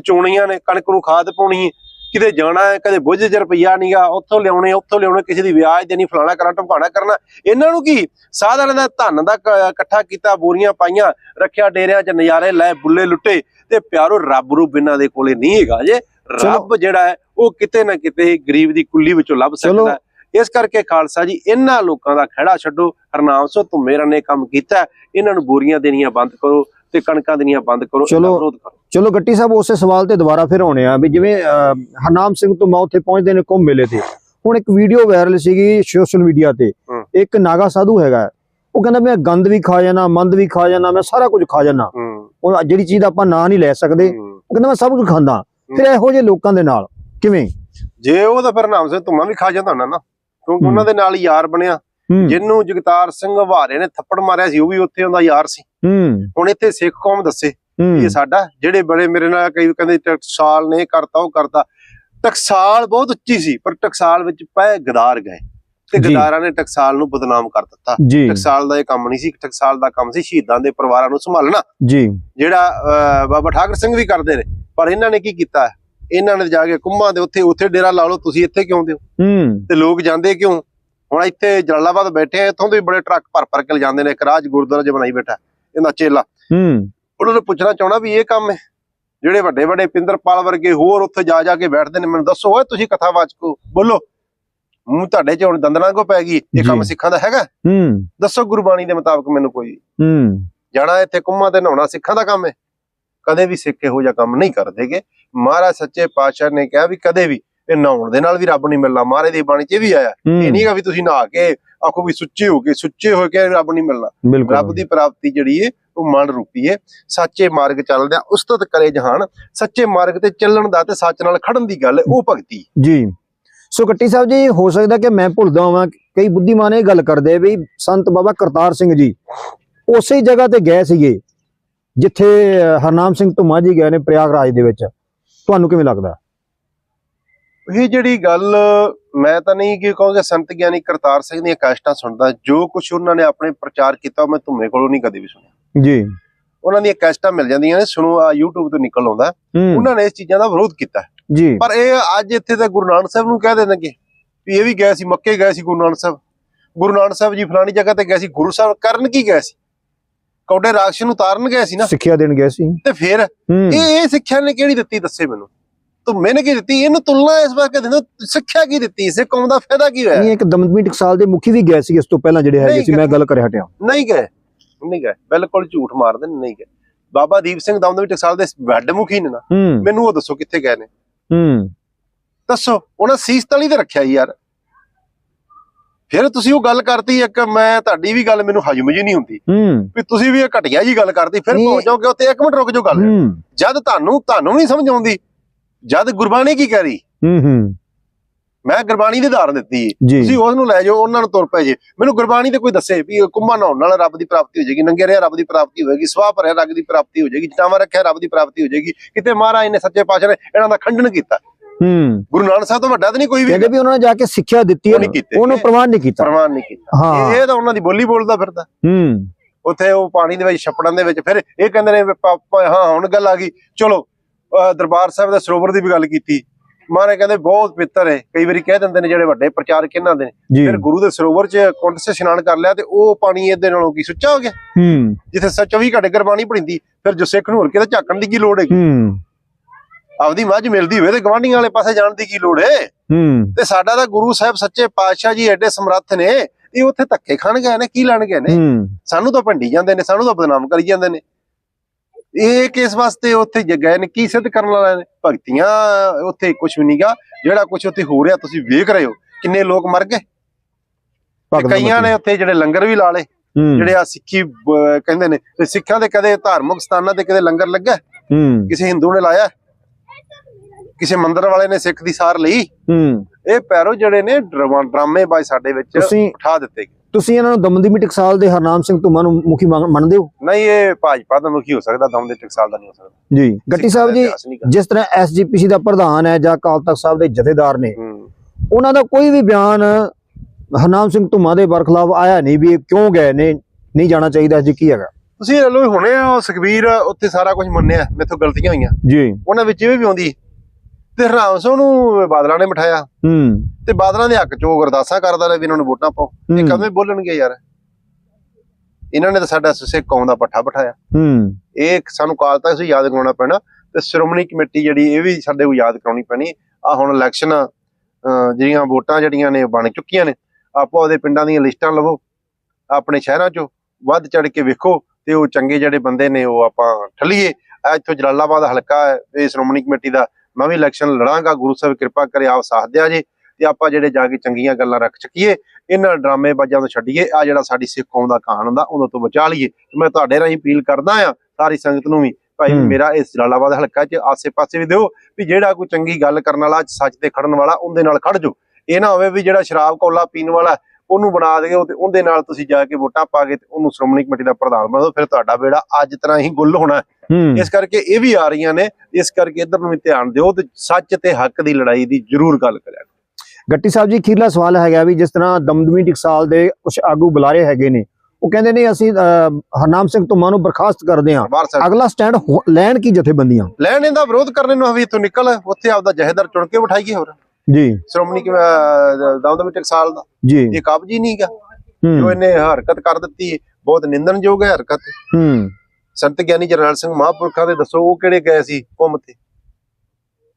ਚੋਣੀਆਂ ਨੇ ਕਣਕ ਨੂੰ ਖਾਦ ਪਾਉਣੀ ਹੈ ਕਿਤੇ ਜਾਣਾ ਹੈ ਕਦੇ ਬੁੱਝ ਚ ਰੁਪਈਆ ਨਹੀਂਗਾ ਉੱਥੋਂ ਲਿਆਉਣੇ ਉੱਥੋਂ ਲਿਆਉਣੇ ਕਿਸੇ ਦੀ ਵਿਆਜ ਦੇਣੀ ਫਲਾਣਾ ਕਰਨਾ ਢਮਕਾਣਾ ਕਰਨਾ। ਇਹਨਾਂ ਨੂੰ ਕੀ? ਸਾਧਨ ਦਾ ਧਨ ਦਾ ਇਕੱਠਾ ਕੀਤਾ ਬੋਰੀਆਂ ਪਾਈਆਂ ਰੱਖਿਆ ਡੇਰਿਆਂ 'ਚ ਨਜ਼ਾਰੇ ਲੈ ਬੁੱਲੇ ਲੁੱਟੇ। ਤੇ ਪਿਆਰੋ ਰੱਬ ਰੂ ਬਿਨਾਂ ਦੇ ਕੋਲੇ ਨਹੀਂ ਹੈਗਾ ਜੇ। ਰੱਬ ਜਿਹੜਾ ਹੈ ਉਹ ਕਿਤੇ ਨਾ ਕਿਤੇ ਗਰੀਬ ਦੀ ਕੁੱਲੀ ਵਿੱਚੋਂ ਲੱਭ। ਸਕਦਾ। ਇਸ ਕਰਕੇ ਖਾਲਸਾ ਜੀ ਇਹਨਾਂ ਲੋਕਾਂ ਦਾ ਖੜਾ ਛੱਡੋ। ਹਰਨਾਮ ਸੋ ਮੇਰਾ ਨੇ ਕੰਮ ਕੀਤਾ। ਇਹਨਾਂ ਨੂੰ ਬੋਰੀਆਂ ਦੇਣੀਆਂ ਬੰਦ ਕਰੋ। ਤੇ ਕਣਕਾਂ ਦੇਣੀਆਂ ਬੰਦ ਕਰੋ ਚਲੋ। ਚਲੋ ਗੱਟੀ ਸਾਹਿਬ ਉਸੇ ਸਵਾਲ ਤੇ ਦੁਬਾਰਾ ਫਿਰ ਆਉਣੇ ਆ ਵੀ ਜਿਵੇਂ ਹਰਨਾਮ ਸਿੰਘ ਤੋਂ ਮੈਂ ਉੱਥੇ ਪਹੁੰਚਦੇ ਨੇ ਕੁੰਭ ਮੇਲੇ ਤੇ ਹੁਣ ਇੱਕ ਵੀਡੀਓ ਵਾਇਰਲ ਸੀਗੀ ਸੋਸ਼ਲ ਮੀਡੀਆ ਤੇ। ਇੱਕ ਨਾਗਾ ਸਾਧੂ ਹੈਗਾ। ਉਹ ਕਹਿੰਦਾ ਮੈਂ ਗੰਦ ਵੀ ਖਾ ਜਾਣਾ ਮੰਦ ਵੀ ਖਾ ਜਾਣਾ ਮੈਂ ਸਾਰਾ ਕੁਝ ਖਾ ਜਾਣਾ ਉਹ ਜਿਹੜੀ ਚੀਜ਼ ਆਪਾਂ ਨਾਂ ਨਹੀਂ ਲੈ ਸਕਦੇ। ਉਹ ਕਹਿੰਦਾ ਮੈਂ ਸਭ ਕੁਝ ਖਾਂਦਾ ਫਿਰ ਇਹੋ ਜਿਹੇ ਲੋਕਾਂ ਦੇ ਨਾਲ ਕਿਵੇਂ ਜੇ ਉਹ ਤਾਂ ਫਿਰ ਨਾਮ ਸਿੰਘ ਧੁੰਮਾ ਵੀ ਖਾ ਜਾਂਦਾ ਹੋਣਾ ਨਾ ਕਿਉਂਕਿ। ਉਹਨਾਂ ਦੇ ਨਾਲ ਯਾਰ ਬਣਿਆ ਜਿਹਨੂੰ ਜਗਤਾਰ ਸਿੰਘ ਹਵਾਰੇ ਨੇ ਥੱਪੜ ਮਾਰਿਆ ਸੀ ਉਹ ਵੀ ਉੱਥੇ ਉਹਦਾ ਯਾਰ ਸੀ। ਹੁਣ ਇੱਥੇ ਸਿੱਖ ਕੌਮ ਦੱਸੇ ਇਹ ਸਾਡਾ ਜਿਹੜੇ ਬੜੇ ਮੇਰੇ ਨਾਲ ਕਈ ਕਹਿੰਦੇ ਟਕਸਾਲ ਨੇ ਕਰਤਾ ਉਹ ਕਰਤਾ। ਟਕਸਾਲ ਬਹੁਤ ਉੱਚੀ ਸੀ ਪਰ ਟਕਸਾਲ ਵਿੱਚ ਪਏ ਗਦਾਰ ਗਏ। ਤੇ। ਗਦਾਰਾਂ ਨੇ ਟਕਸਾਲ ਨੂੰ ਬਦਨਾਮ ਕਰ ਦਿੱਤਾ। ਟਕਸਾਲ ਦਾ ਇਹ ਕੰਮ ਨਹੀਂ ਸੀ ਟਕਸਾਲ ਦਾ ਕੰਮ ਸੀ ਸ਼ਹੀਦਾਂ ਦੇ ਪਰਿਵਾਰਾਂ ਨੂੰ ਸੰਭਾਲਣਾ। ਜੀ। ਜਿਹੜਾ ਬਾਬਾ ਠਾਕਰ ਸਿੰਘ ਵੀ ਕਰਦੇ ਨੇ ਪਰ ਇਹਨਾਂ ਨੇ ਕੀ ਕੀਤਾ? ਇਹਨਾਂ ਨੇ ਜਾ ਕੇ ਕੁੰਮਾਂ ਦੇ ਉੱਥੇ ਉੱਥੇ ਡੇਰਾ ਲਾ ਲਓ ਤੁਸੀਂ ਇੱਥੇ ਕਿਉਂ ਦਿਓ ਹੂੰ। ਤੇ ਲੋਕ ਜਾਂਦੇ ਕਿਉਂ? ਹੁਣ ਇੱਥੇ ਜਲਾਲਾਬਾਦ ਬੈਠੇ ਆ ਇੱਥੋਂ ਦੇ ਬੜੇ ਟਰੱਕ ਭਰ ਭਰ ਕੇ ਜਾਂਦੇ ਨੇ ਇੱਕ ਰਾਜ ਗੁਰਦੁਆਰਾ ਜਿਹਾ ਬਣਾਈ ਬੈਠਾ ਇਹਦਾ ਚੇਲਾ। ਹੂੰ। ਉਹਨਾਂ ਨੂੰ ਪੁੱਛਣਾ ਚਾਹਣਾ ਵੀ ਇਹ ਕੰਮ ਹੈ। ਜਿਹੜੇ ਵੱਡੇ ਵੱਡੇ ਪਿੰਦਰਪਾਲ ਵਰਗੇ ਹੋਰ ਉੱਥੇ ਜਾ ਜਾ ਕੇ ਬੈਠਦੇ ਨੇ ਮੈਨੂੰ ਦੱਸੋ ਓਏ ਤੁਸੀਂ ਕਥਾਵਾਚਕੋ। ਬੋਲੋ ਮੂੰਹ ਤੁਹਾਡੇ ਚ ਹੁਣ ਦੰਦਲਾਂ ਕੋ ਪੈ ਗਈ ਇਹ ਕੰਮ ਜੀ। ਸਿੱਖਾਂ ਦਾ ਹੈਗਾ? ਹੂੰ। ਦੱਸੋ ਗੁਰਬਾਣੀ ਦੇ ਮੁਤਾਬਕ ਮੈਨੂੰ ਕੋਈ। ਹੂੰ। ਜਾਣਾ ਇੱਥੇ ਕੁੰਮਾਂ ਤੇ ਨਹਾਉਣਾ ਸਿੱਖਾਂ ਦਾ ਕੰਮ ਹੈ। ਕਦੇ ਵੀ ਸਿੱਖ ਇਹੋ ਜਿਹਾ ਕੰਮ ਨਹੀਂ ਕਰਦੇਗੇ ਮਹਾਰਾਜ ਸੱਚੇ ਪਾਤਸ਼ਾਹ ਨੇ ਕਿਹਾ ਵੀ ਕਦੇ ਵੀ ਇਹ ਨਹਾਉਣ ਦੇ ਨਾਲ ਵੀ ਰੱਬ ਨਹੀਂ ਮਿਲਣਾ ਮਹਾਰਾਜ ਦੀ ਬਾਣੀ 'ਚ ਵੀ ਆਇਆ। ਇਹ ਹੂੰ ਨਹੀਂਗਾ ਵੀ ਤੁਸੀਂ ਨਹਾ ਕੇ ਆਖੋ ਵੀ ਸੁੱਚੇ ਹੋ ਕੇ ਸੁੱਚੇ ਹੋ ਕੇ ਰੱਬ ਨਹੀਂ ਮਿਲਣਾ। ਰੱਬ ਦੀ ਪ੍ਰਾਪਤੀ ਜਿਹੜੀ ਏ ਉਹ ਮਨ ਰੂਪੀ ਏ ਸੱਚੇ ਮਾਰਗ ਚੱਲਦਿਆਂ ਉਸਤਤ ਕਰੇ ਜਹਾਨ ਸੱਚੇ ਮਾਰਗ ਤੇ ਚੱਲਣ ਦਾ ਤੇ ਸੱਚ ਨਾਲ ਖੜਨ ਦੀ ਗੱਲ ਉਹ ਭਗਤੀ। ਜੀ। ਸੋ ਗੱਟੀ ਸਾਹਿਬ ਜੀ ਹੋ ਸਕਦਾ ਕਿ ਮੈਂ ਭੁੱਲਦਾ ਹਾਂ ਕਈ ਬੁੱਧੀਮਾਨ ਇਹ ਗੱਲ ਕਰਦੇ ਵੀ ਸੰਤ ਬਾਬਾ ਕਰਤਾਰ ਸਿੰਘ ਜੀ ਉਸੇ ਜਗ੍ਹਾ ਤੇ ਗਏ ਸੀਗੇ ਜਿੱਥੇ ਹਰਨਾਮ ਸਿੰਘ ਧੁਮਾ ਜੀ ਗਏ ਨੇ ਪ੍ਰਯਾਗਰਾਜ ਦੇ ਵਿੱਚ। ਤੁਹਾਨੂੰ ਕਿਵੇਂ ਲੱਗਦਾ? ਇਹ ਜਿਹੜੀ ਗੱਲ ਮੈਂ ਤਾਂ ਨਹੀਂ ਕਿ ਕਹੋਗੇ ਸੰਤ ਗਿਆਨੀ ਕਰਤਾਰ ਸਿੰਘ ਦੀਆਂ ਕਸ਼ਟਾਂ ਸੁਣਦਾ ਜੋ ਕੁਝ ਉਹਨਾਂ ਨੇ ਆਪਣੇ ਪ੍ਰਚਾਰ ਕੀਤਾ ਮੈਂ ਧੁੰਮੇ ਕੋਲੋਂ ਨਹੀਂ ਕਦੇ ਵੀ ਸੁਣਿਆ। ਜੀ। ਉਹਨਾਂ ਦੀਆਂ ਕਸ਼ਟਾਂ ਮਿਲ ਜਾਂਦੀਆਂ ਨੇ ਸੁਣੋ ਆ YouTube ਤੋਂ ਨਿਕਲ ਆਉਂਦਾ। ਉਹਨਾਂ ਨੇ ਇਸ ਚੀਜ਼ਾਂ ਦਾ ਵਿਰੋਧ ਕੀਤਾ। ਜੀ। ਪਰ ਇਹ ਅੱਜ ਇੱਥੇ ਤਾਂ ਗੁਰੂ ਨਾਨਕ ਸਾਹਿਬ ਨੂੰ ਕਹਿ ਦੇਣਗੇ ਵੀ ਇਹ ਵੀ ਗਏ ਸੀ ਮੱਕੇ ਗਏ ਸੀ ਗੁਰੂ ਨਾਨਕ ਸਾਹਿਬ। ਗੁਰੂ ਨਾਨਕ ਸਾਹਿਬ ਜੀ ਫਲਾਣੀ ਜਗ੍ਹਾ ਤੇ ਗਏ ਸੀ ਗੁਰੂ ਸਾਹਿਬ ਕਰਨ ਕੀ ਗਏ ਸੀ? ਕੌਡੇ ਰਾਖਸ਼ ਨੂੰ ਤਾਰਨ ਗਏ ਸੀ ਨਾ। ਸਿੱਖਿਆ ਦੇਣ ਗਏ ਸੀ। ਤੇ ਫਿਰ ਇਹ ਇਹ ਸਿੱਖਿਆ ਨੇ ਕਿਹੜੀ ਦਿੱਤੀ ਦੱਸੇ ਮੈਨੂੰ? ਤੂੰ ਮੈਨੇ ਕੀ ਦਿੱਤੀ? ਇਹਨੂੰ ਤੁਲਨਾ ਇਸ ਵਾਰ ਦਿੰਦੇ ਸਿੱਖਿਆ ਕੀ ਦਿੱਤੀ? ਇਸੇ ਕੌਮ ਦਾ ਫਾਇਦਾ ਕੀ ਹੋਇਆ? ਨਹੀਂ ਇੱਕ ਦਮਦਮੀ ਟਕਸਾਲ ਦੇ ਮੁਖੀ ਵੀ ਗਏ ਸੀ ਇਸ ਤੋਂ ਪਹਿਲਾਂ ਜਿਹੜੇ ਹੈਗੇ ਸੀ। ਮੈਂ ਗੱਲ ਕਰ ਹਟਿਆ। ਨਹੀਂ ਗਏ। ਨਹੀਂ ਗਏ। ਬਿਲਕੁਲ ਝੂਠ ਮਾਰਦੇ ਨੇ ਨਹੀਂ ਗਏ। ਬਾਬਾ ਦੀਪ ਸਿੰਘ ਦਮਦਮੀ ਟਕਸਾਲ ਦੇ ਵੱਡ ਮੁਖੀ ਨੇ ਨਾ। ਮੈਨੂੰ ਉਹ ਦੱਸੋ ਕਿੱਥੇ ਗਏ ਨੇ। ਹੂੰ। ਦੱਸੋ। ਉਹਨਾਂ ਸੀਸ ਤਲੀ ਤੇ ਰੱਖਿਆ ਯਾਰ। ਫਿਰ ਤੁਸੀਂ ਉਹ ਗੱਲ ਕਰਤੀ ਇੱਕ ਮੈਂ ਤੁਹਾਡੀ ਵੀ ਗੱਲ ਮੈਨੂੰ ਹਜਮ ਜੀ ਨਹੀਂ ਹੁੰਦੀ। ਵੀ ਤੁਸੀਂ ਵੀ ਇਹ ਘਟਿਆ ਜੀ ਗੱਲ ਕਰਤੀ ਫਿਰ। ਪਹੁੰਚ ਜਾਓਗੇ ਉੱਥੇ ਇੱਕ ਮਿੰਟ ਰੁਕ ਜਾਓ ਗੱਲ। ਜਦ ਤੁਹਾਨੂੰ ਤੁਹਾਨੂੰ ਨਹੀਂ ਸਮਝ ਆਉਂਦੀ ਜਦ ਗੁਰਬਾਣੀ ਕੀ ਕਹਿ ਰਹੀ? ਹੂੰ ਹੂੰ। ਮੈਂ ਗੁਰਬਾਣੀ ਦੀ ਧਾਰਨ ਦਿੱਤੀ ਤੁਸੀਂ ਉਸ ਨੂੰ ਲੈ ਜਾਓ ਉਹਨਾਂ ਨੂੰ ਤੁਰ ਪਏ ਜੇ। ਮੈਨੂੰ ਗੁਰਬਾਣੀ ਤੇ ਕੋਈ ਦੱਸੇ ਵੀ ਕੁੰਭਾਂ ਨਹਾਉਣ ਨਾਲ ਰੱਬ ਦੀ ਪ੍ਰਾਪਤੀ ਹੋ ਜਾਏਗੀ ਨੰਗੇ ਰਿਹਾ ਰੱਬ ਦੀ ਪ੍ਰਾਪਤੀ ਹੋਏਗੀ ਸਵਾਹ ਭਰਿਆ ਰੱਬ ਦੀ ਪ੍ਰਾਪਤੀ ਹੋ ਜਾਏਗੀ ਜਟਾਵਾ ਰੱਖਿਆ ਰੱਬ ਦੀ ਪ੍ਰਾਪਤੀ ਹੋ ਜਾਏਗੀ। ਕਿਤੇ ਮਹਾਰਾਜ ਨੇ ਸੱਚੇ ਪਾਤਸ਼ਾਹ ਨੇ ਇਹਨਾਂ ਦਾ ਖੰਡਨ ਕੀਤਾ। ਹੂੰ। ਗੁਰੂ ਨਾਨਕ ਸਾਹਿਬ ਤੋਂ ਵੱਡਾ ਤਾਂ ਨਹੀਂ ਕੋਈ ਵੀ ਕਹਿੰਦੇ ਵੀ ਉਹਨਾਂ ਨੇ ਜਾ ਕੇ ਸਿੱਖਿਆ ਦਿੱਤੀ। ਉਹਨੂੰ ਪ੍ਰਮਾਣ ਨਹੀਂ ਕੀਤਾ। ਪ੍ਰਮਾਣ ਨਹੀਂ ਕੀਤਾ। ਇਹ- ਤਾਂ ਉਹਨਾਂ ਦੀ ਬੋਲੀ ਬੋਲਦਾ ਫਿਰਦਾ। ਹੂੰ। ਉੱਥੇ ਉਹ ਪਾਣੀ ਦੇ ਵਿੱਚ ਛੱਪੜਾਂ ਦੇ ਵਿੱਚ ਫਿਰ ਇਹ ਕਹਿੰਦੇ ਨੇ ਹਾਂ ਹੁਣ ਗੱਲ ਆ ਗਈ। ਚਲੋ ਦਰਬਾਰ ਸਾਹਿਬ ਦੇ ਸਰੋਵਰ ਦੀ ਵੀ ਗੱਲ ਕੀਤੀ। ਮਾਰੇ ਕਹਿੰਦੇ ਬਹੁਤ ਪਿੱਤਰ ਹੈ। ਕਈ ਵਾਰੀ ਕਹਿ ਦਿੰਦੇ ਨੇ ਜਿਹੜੇ ਵੱਡੇ ਪ੍ਰਚਾਰਕ ਇਹਨਾਂ ਦੇ ਨੇ। ਫਿਰ ਗੁਰੂ ਦੇ ਸਰੋਵਰ 'ਚ ਕੁੰਡ 'ਚ ਇਸ਼ਨਾਨ ਕਰ ਲਿਆ ਤੇ ਉਹ ਪਾਣੀ ਇਹਦੇ ਨਾਲੋਂ ਕੀ ਸੁੱਚਾ ਹੋ ਗਿਆ? ਹੂੰ। ਜਿੱਥੇ ਸ 24 ਘੰਟੇ ਗੁਰਬਾਣੀ ਪੜਿੰਦੀ ਫਿਰ ਜੋ ਸਿੱਖ ਨੂੰ ਹੋਰ ਕਿਤੇ ਝਾਕਣ ਦੀ ਕੀ ਲੋੜ ਹੈਗੀ? ਹੂੰ। ਆਪਦੀ ਮੱਝ ਮਿਲਦੀ ਹੋਵੇ ਤੇ ਗਵਾਂਢੀਆਂ ਵਾਲੇ ਪਾਸੇ ਜਾਣ ਦੀ ਕੀ ਲੋੜ ਹੈ? ਹੂੰ। ਤੇ ਸਾਡਾ ਤਾਂ ਗੁਰੂ ਸਾਹਿਬ ਸੱਚੇ ਪਾਤਸ਼ਾਹ ਜੀ ਐਡੇ ਸਮਰੱਥ ਨੇ ਇਹ ਉੱਥੇ ਧੱਕੇ ਖਾਣ ਗਏ ਨੇ ਕੀ ਲੈਣ ਗਏ ਨੇ? ਹੂੰ। ਸਾਨੂੰ ਤਾਂ ਭੰਡੀ ਜਾਂਦੇ ਨੇ ਸਾਨੂੰ ਤਾਂ ਬਦਨਾਮ ਕਰੀ ਜਾਂਦੇ ਨੇ। ਇਹ ਕਿਸ ਵਾਸਤੇ ਉੱਥੇ ਗਏ ਨੇ? ਕੀ ਸਿੱਧ ਕਰਨ ਵਾਲੇ ਨੇ? ਭਗਤੀਆਂ ਉੱਥੇ ਕੁਝ ਵੀ ਨਹੀਂਗਾ ਜਿਹੜਾ ਕੁਝ ਉੱਥੇ ਹੋ ਰਿਹਾ ਤੁਸੀਂ ਵੇਖ ਰਹੇ ਹੋ। ਕਿੰਨੇ ਲੋਕ ਮਰ ਗਏ। ਕਈਆਂ ਨੇ ਉੱਥੇ ਜਿਹੜੇ ਲੰਗਰ ਵੀ ਲਾ ਲਏ। ਜਿਹੜੇ ਆ ਸਿੱਖੀ ਕਹਿੰਦੇ ਨੇ ਤੇ ਸਿੱਖਾਂ ਦੇ ਕਦੇ ਧਾਰਮਿਕ ਸਥਾਨਾਂ ਤੇ ਕਦੇ ਲੰਗਰ ਲੱਗਾ? ਕਿਸੇ ਹਿੰਦੂ ਨੇ ਲਾਇਆ? ਕਿਸੇ ਮੰਦਿਰ ਵਾਲੇ ਨੇ ਸਿੱਖ ਦੀ ਸਾਰ ਲਈ? ਇਹ ਪੈਰੋ ਜਿਹੜੇ ਨੇ ਡਰਾਮਾ- ਡਰਾਮੇਬਾਜ਼ ਸਾਡੇ ਵਿੱਚ ਉਠਾ ਦਿੱਤੇ ਤੁਸੀਂ ਇਹਨਾਂ ਨੂੰ ਦਮਦਮੀ ਟਕਸਾਲ ਦੇ ਹਰਨਾਮ ਸਿੰਘ ਧੁਮਾ ਨੂੰ ਮੁਖੀ ਮੰਨ- ਮੰਨਦੇ ਹੋ? ਨਹੀਂ ਇਹ ਭਾਜਪਾ ਦਾ ਮੁਖੀ ਹੋ ਸਕਦਾ ਦਮ ਦੇ ਟਕਸਾਲ ਦਾ ਨਹੀਂ ਹੋ ਸਕਦਾ। ਜੀ। ਗੱਟੀ ਸਾਹਿਬ ਜੀ। ਜਿਸ ਤਰ੍ਹਾਂ ਐਸਜੀਪੀਸੀ ਦਾ ਪ੍ਰਧਾਨ ਹੈ ਜਾਂ ਅਕਾਲ ਤਖਤ ਸਾਹਿਬ ਦੇ ਜਥੇਦਾਰ ਨੇ ਉਹਨਾਂ ਦਾ ਕੋਈ ਵੀ ਬਿਆਨ ਹਰਨਾਮ ਸਿੰਘ ਧੁਮਾ ਦੇ ਬਰਖਲਾਫ ਆਇਆ ਨਹੀਂ ਵੀ ਇਹ ਕਿਉਂ ਗਏ ਨੇ ਨਹੀਂ ਜਾਣਾ ਚਾਹੀਦਾ ਜੀ ਕੀ ਹੈਗਾ? ਤੁਸੀਂ ਲੋ ਹੁਣੇ ਉਹ ਸੁਖਬੀਰ ਉੱਥੇ ਸਾਰਾ ਕੁਝ ਮੰਨਿਆ ਮੇਥੋਂ ਗਲਤੀਆਂ ਹੋਈਆਂ। ਜੀ। ਉਹਨਾਂ ਵਿੱਚ ਇਹ ਵੀ ਆਉਂਦੀ ਤੇ ਹਰਾਮ ਸਿੰਘ ਨੂੰ ਬਾਦਲਾਂ ਨੇ ਬਿਠਾਇਆ। ਹੂੰ। ਤੇ ਬਾਦਲਾਂ ਦੇ ਹੱਕ ਚ ਉਹ ਅਰਦਾਸਾਂ ਕਰਦਾ ਰਿਹਾ ਵੀ ਇਹਨਾਂ ਨੂੰ ਵੋਟਾਂ ਪਾਓ। ਇਹ। ਕਵੇਂ ਬੋਲਣਗੇ ਯਾਰ। ਇਹਨਾਂ ਨੇ ਤਾਂ ਸਾਡਾ ਸਿੱਖ ਕੌਮ ਦਾ ਪੱਠਾ ਬਿਠਾਇਆ। ਹੂੰ। ਇਹ ਸਾਨੂੰ ਕਾਲ ਤੱਕ ਸੀ ਯਾਦ ਕਰਾਉਣਾ ਪੈਣਾ। ਤੇ ਸ਼੍ਰੋਮਣੀ ਕਮੇਟੀ ਜਿਹੜੀ ਇਹ ਵੀ ਸਾਡੇ ਨੂੰ ਯਾਦ ਕਰਾਉਣੀ ਪੈਣੀ। ਆ ਹੁਣ ਇਲੈਕਸ਼ਨ ਜਿਹੜੀਆਂ ਵੋਟਾਂ ਜਿਹੜੀਆਂ ਨੇ ਬਣ ਚੁੱਕੀਆਂ ਨੇ। ਆਪੋ ਆਪਦੇ ਪਿੰਡਾਂ ਦੀਆਂ ਲਿਸਟਾਂ ਲਵੋ। ਆਪਣੇ ਸ਼ਹਿਰਾਂ 'ਚੋਂ ਵੱਧ ਚੜ ਕੇ ਵੇਖੋ। ਤੇ ਉਹ ਚੰਗੇ ਜਿਹੜੇ ਬੰਦੇ ਨੇ ਉਹ ਆਪਾਂ ਠੱਲੀਏ। ਇੱਥੋਂ ਜਲਾਲਾਬਾਦ ਹਲਕਾ ਹੈ ਇਹ ਸ਼੍ਰੋਮਣੀ ਕਮੇਟੀ ਦਾ ਮੈਂ ਵੀ ਇਲੈਕਸ਼ਨ ਲੜਾਂਗਾ ਗੁਰੂ ਸਾਹਿਬ ਕਿਰਪਾ ਕਰੇ ਆਪ ਸਾਥ ਦਿਆ ਜੇ ਤੇ ਆਪਾਂ ਜਿਹੜੇ ਜਾ ਕੇ ਚੰਗੀਆਂ ਗੱਲਾਂ ਰੱਖ ਸਕੀਏ ਇਹਨਾਂ ਡਰਾਮੇ ਬਾਜਾਂ ਤੋਂ ਛੱਡੀਏ ਆ ਜਿਹੜਾ ਸਾਡੀ ਸਿੱਖ ਕੌਮ ਦਾ ਕਹਾਣ ਹੁੰਦਾ ਉਹਨਾਂ ਤੋਂ ਬਚਾ ਲਈਏ। ਮੈਂ ਤੁਹਾਡੇ ਰਾਹੀਂ ਅਪੀਲ ਕਰਦਾ ਆ ਸਾਰੀ ਸੰਗਤ ਨੂੰ ਵੀ ਭਾਈ। ਮੇਰਾ ਇਸ ਜਲਾਲਾਬਾਦ ਹਲਕਾ 'ਚ ਆਸੇ-ਪਾਸੇ ਵੀ ਦਿਓ ਵੀ ਜਿਹੜਾ ਕੋਈ ਚੰਗੀ ਗੱਲ ਕਰਨ ਵਾਲਾ ਸੱਚ ਤੇ ਖੜਨ ਵਾਲਾ ਉਹਦੇ ਨਾਲ ਖੜ ਜਾਓ। ਇਹ ਨਾ ਹੋਵੇ ਵੀ ਜਿਹੜਾ ਸ਼ਰਾਬ ਕੌਲਾ ਪੀਣ ਵਾਲਾ ਉਹਨੂੰ ਬਣਾ ਦਿਓ ਤੇ ਉਹਦੇ ਨਾਲ ਤੁਸੀਂ ਜਾ ਕੇ ਵੋਟਾਂ ਪਾ ਕੇ ਤੇ ਉਹਨੂੰ ਸ਼੍ਰੋਮਣੀ ਕਮੇਟੀ ਦਾ ਪ੍ਰਧਾਨ ਬਣਾਓ ਫਿਰ ਤੁਹਾਡਾ ਬੇੜਾ ਅੱਜ ਤਰ੍ਹਾਂ ਹੀ ਗੁੱਲ ਹੋਣਾ। ਇਸ ਕਰਕੇ ਇਹ ਵੀ ਆ ਰਹੀਆਂ ਨੇ ਇਸ ਕਰਕੇ ਇਧਰ ਨੂੰ ਵੀ ਧਿਆਨ ਦਿਓ ਤੇ ਸੱਚ ਤੇ ਹੱਕ ਦੀ ਲੜਾਈ ਦੀ ਜ਼ਰੂਰ ਗੱਲ ਕਰਿਆ ਕਰੋ। ਗੱਟੀ ਸਾਹਿਬ ਜੀ ਅਖੀਰਲਾ ਸਵਾਲ ਹੈਗਾ ਵੀ ਜਿਸ ਤਰ੍ਹਾਂ ਦਮਦਮੀ ਟਕਸਾਲ ਦੇ ਕੁਝ ਆਗੂ ਬੁਲਾਰੇ ਹੈਗੇ ਨੇ ਉਹ ਕਹਿੰਦੇ ਨੇ ਅਸੀਂ ਹਰਨਾਮ ਸਿੰਘ ਧੁੰਮਾ ਨੂੰ ਬਰਖਾਸਤ ਕਰਦੇ ਹਾਂ। ਅਗਲਾ ਸਟੈਂਡ ਲੈਣ ਕੀ ਜਥੇਬੰਦੀਆਂ? ਲੈਣ ਇਹਦਾ ਵਿਰੋਧ ਕਰਨੇ ਨੂੰ ਵੀ ਇੱਥੋਂ ਨਿਕਲ ਉੱਥੇ ਆਪਦਾ ਜਹੇਦਾਰ ਚੁਣ ਕੇ ਬਿਠਾਈਏ ਹੋਰ। ਜੀ। ਸ਼੍ਰੋਮਣੀ ਦਮਦਮੀ ਟਕਸਾਲ ਦਾ? ਜੀ। ਇਹ ਕਾਬਜ ਨਹੀਂਗਾ ਜੋ ਇਹਨੇ ਹਰਕਤ ਕਰ ਦਿੱਤੀ ਬਹੁਤ ਨਿੰਦਣਯੋਗ ਹੈ ਹਰਕਤ। ਹੂੰ। ਸੰਤ ਗਿਆਨੀ ਜਰਨੈਲ ਸਿੰਘ ਮਹਾਂਪੁਰਖਾਂ ਦੇ ਦੱਸੋ ਉਹ ਕਿਹੜੇ ਗਏ ਸੀ ਘੁੰਮ ਤੇ?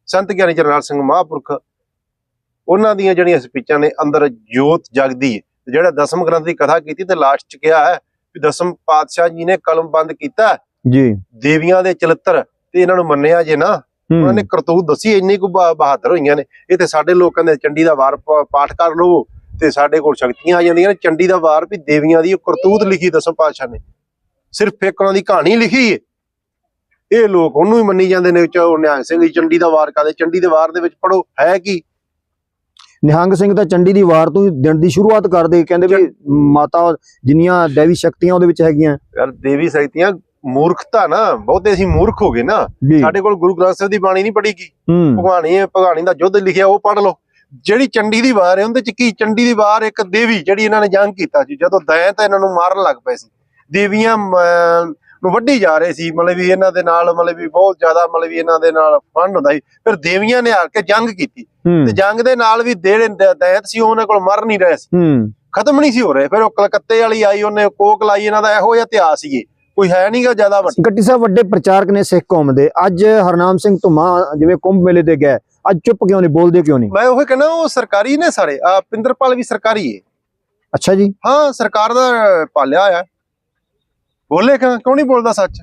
ਸੰਤ ਗਿਆਨੀ ਜਰਨੈਲ ਸਿੰਘ ਮਹਾਂਪੁਰਖ ਉਹਨਾਂ ਦੀਆਂ ਜਿਹੜੀਆਂ ਸਪੀਚਾਂ ਨੇ ਅੰਦਰ ਜੋਤ ਜਗਦੀ ਹੈ। ਜਿਹੜਾ ਦਸਮ ਗ੍ਰੰਥ ਦੀ ਕਥਾ ਕੀਤੀ ਤੇ ਲਾਸਟ ਚ ਕਿਹਾ ਹੈ ਵੀ ਦਸਮ ਪਾਤਸ਼ਾਹ ਜੀ ਨੇ ਕਲਮ ਬੰਦ ਕੀਤਾ ਜੀ। ਦੇਵੀਆਂ ਦੇ ਚਲਿੱਤਰ ਤੇ ਇਹਨਾਂ ਨੂੰ ਮੰਨਿਆ ਜੇ ਨਾ ਉਹਨਾਂ ਨੇ ਕਰਤੂਤ ਦੱਸੀ ਇੰਨੀ ਕੁ ਬਹਾ- ਬਹਾਦਰ ਹੋਈਆਂ ਨੇ। ਇਹ ਤੇ ਸਾਡੇ ਲੋਕਾਂ ਦੇ ਚੰਡੀ ਦਾ ਵਾਰ ਪਾਠ ਕਰ ਲਓ ਤੇ ਸਾਡੇ ਕੋਲ ਸ਼ਕਤੀਆਂ ਆ ਜਾਂਦੀਆਂ ਨੇ ਚੰਡੀ ਦਾ ਵਾਰ ਵੀ ਦੇਵੀਆਂ ਦੀ ਕਰਤੂਤ ਲਿਖੀ ਦਸਮ ਪਾਤਸ਼ਾਹ ਨੇ। ਸਿਰਫ ਇੱਕ ਉਹਨਾਂ ਦੀ ਕਹਾਣੀ ਲਿਖੀ ਹੈ ਇਹ ਲੋਕ ਉਹਨੂੰ ਹੀ ਮੰਨੀ ਜਾਂਦੇ ਨੇ ਉਹ ਨਿਹੰਗ ਸਿੰਘ ਦੀ ਚੰਡੀ ਦਾ ਵਾਰ ਕਰਦੇ ਚੰਡੀ ਦੇ ਵਾਰ ਦੇ ਵਿੱਚ ਪੜੋ ਹੈ ਕੀ? ਨਿਹੰਗ ਸਿੰਘ ਤਾਂ ਚੰਡੀ ਦੀ ਵਾਰ ਤੋਂ ਹੀ ਦਿਨ ਦੀ ਸ਼ੁਰੂਆਤ ਕਰਦੇ ਕਹਿੰਦੇ ਵੀ ਮਾਤਾ ਜਿੰਨੀਆਂ ਦੇਵੀ ਸ਼ਕਤੀਆਂ ਉਹਦੇ ਵਿੱਚ ਹੈਗੀਆਂ। ਯਾਰ ਦੇਵੀ ਸ਼ਕਤੀਆਂ ਮੂਰਖਤਾ ਨਾ ਬਹੁਤੇ ਅਸੀਂ ਮੂਰਖ ਹੋ ਗਏ ਨਾ। ਸਾਡੇ ਕੋਲ ਗੁਰੂ ਗ੍ਰੰਥ ਸਾਹਿਬ ਦੀ ਬਾਣੀ ਨਹੀਂ ਪੜ੍ਹੀ ਗਈ। ਭਗਵਾਨੀ ਭਗਵਾਨੀ ਦਾ ਯੁੱਧ ਲਿਖਿਆ ਉਹ ਪੜ੍ਹ ਲਓ। ਜਿਹੜੀ ਚੰਡੀ ਦੀ ਵਾਰ ਹੈ ਉਹਦੇ ਚ ਕੀ? ਚੰਡੀ ਦੀ ਵਾਰ ਇੱਕ ਦੇਵੀ ਜਿਹੜੀ ਇਹਨਾਂ ਨੇ ਜੰਗ ਕੀਤਾ ਸੀ। ਜਦੋਂ ਦੈਂਤ ਇਹਨਾਂ ਨੂੰ ਮਾਰਨ ਲੱਗ ਪਏ ਸੀ। ਦੇਵੀਆਂ ਨੂੰ ਵੱਢੀ ਜਾ ਰਹੇ ਸੀ। ਮਤਲਬ ਵੀ ਇਹਨਾਂ ਦੇ ਨਾਲ ਮਤਲਬ ਵੀ ਬਹੁਤ ਜ਼ਿਆਦਾ ਮਤਲਬ ਵੀ ਇਹਨਾਂ ਦੇ ਨਾਲ ਫੰਡ ਹੁੰਦਾ ਸੀ। ਫਿਰ ਦੇਵੀਆਂ ਨੇ ਆ ਕੇ ਜੰਗ ਕੀਤੀ। ਹੂੰ। ਤੇ ਜੰਗ ਦੇ ਨਾਲ ਵੀ ਜਿਹੜੇ ਦੈਂਤ ਸੀ ਉਹਨਾਂ ਕੋਲ ਮਰ ਨਹੀਂ ਰਹੇ ਸੀ। ਹੂੰ। ਖਤਮ ਨਹੀਂ ਸੀ ਹੋ ਰਹੇ। ਫਿਰ ਉਹ ਕਲਕੱਤੇ ਵਾਲੀ ਆਈ ਉਹਨੇ ਕੋਕ ਲਾਈ ਇਹਨਾਂ ਦਾ ਇਹੋ ਜਿਹਾ ਇਤਿਹਾਸ ਸੀ ਇਹ। ਕੋਈ ਹੈ ਨਹੀਂਗਾ ਜ਼ਿਆਦਾ ਵੱਡਾ। ਗੱਟੀ ਸਾਹਿਬ ਵੱਡੇ ਪ੍ਰਚਾਰਕ ਨੇ ਸਿੱਖ ਕੌਮ ਦੇ। ਅੱਜ ਹਰਨਾਮ ਸਿੰਘ ਧੁਮਾ ਜਿਵੇਂ ਕੁੰਭ ਮੇਲੇ ਤੇ ਗਏ ਅੱਜ ਚੁੱਪ ਕਿਉਂ ਨਹੀਂ ਬੋਲਦੇ ਕਿਉਂ ਨਹੀਂ? ਮੈਂ ਉਹ ਕਹਿੰਦਾ ਉਹ ਸਰਕਾਰੀ ਨੇ ਸਾਰੇ। ਆ ਪਿੰਦਰਪਾਲ ਵੀ ਸਰਕਾਰੀ ਹੈ ਅੱਛਾ ਜੀ। ਹਾਂ ਸਰਕਾਰ ਦਾ ਪਾਲਿਆ ਆ ਬੋਲੇ ਕਿਉਂ ਨਹੀਂ ਬੋਲਦਾ ਸੱਚ?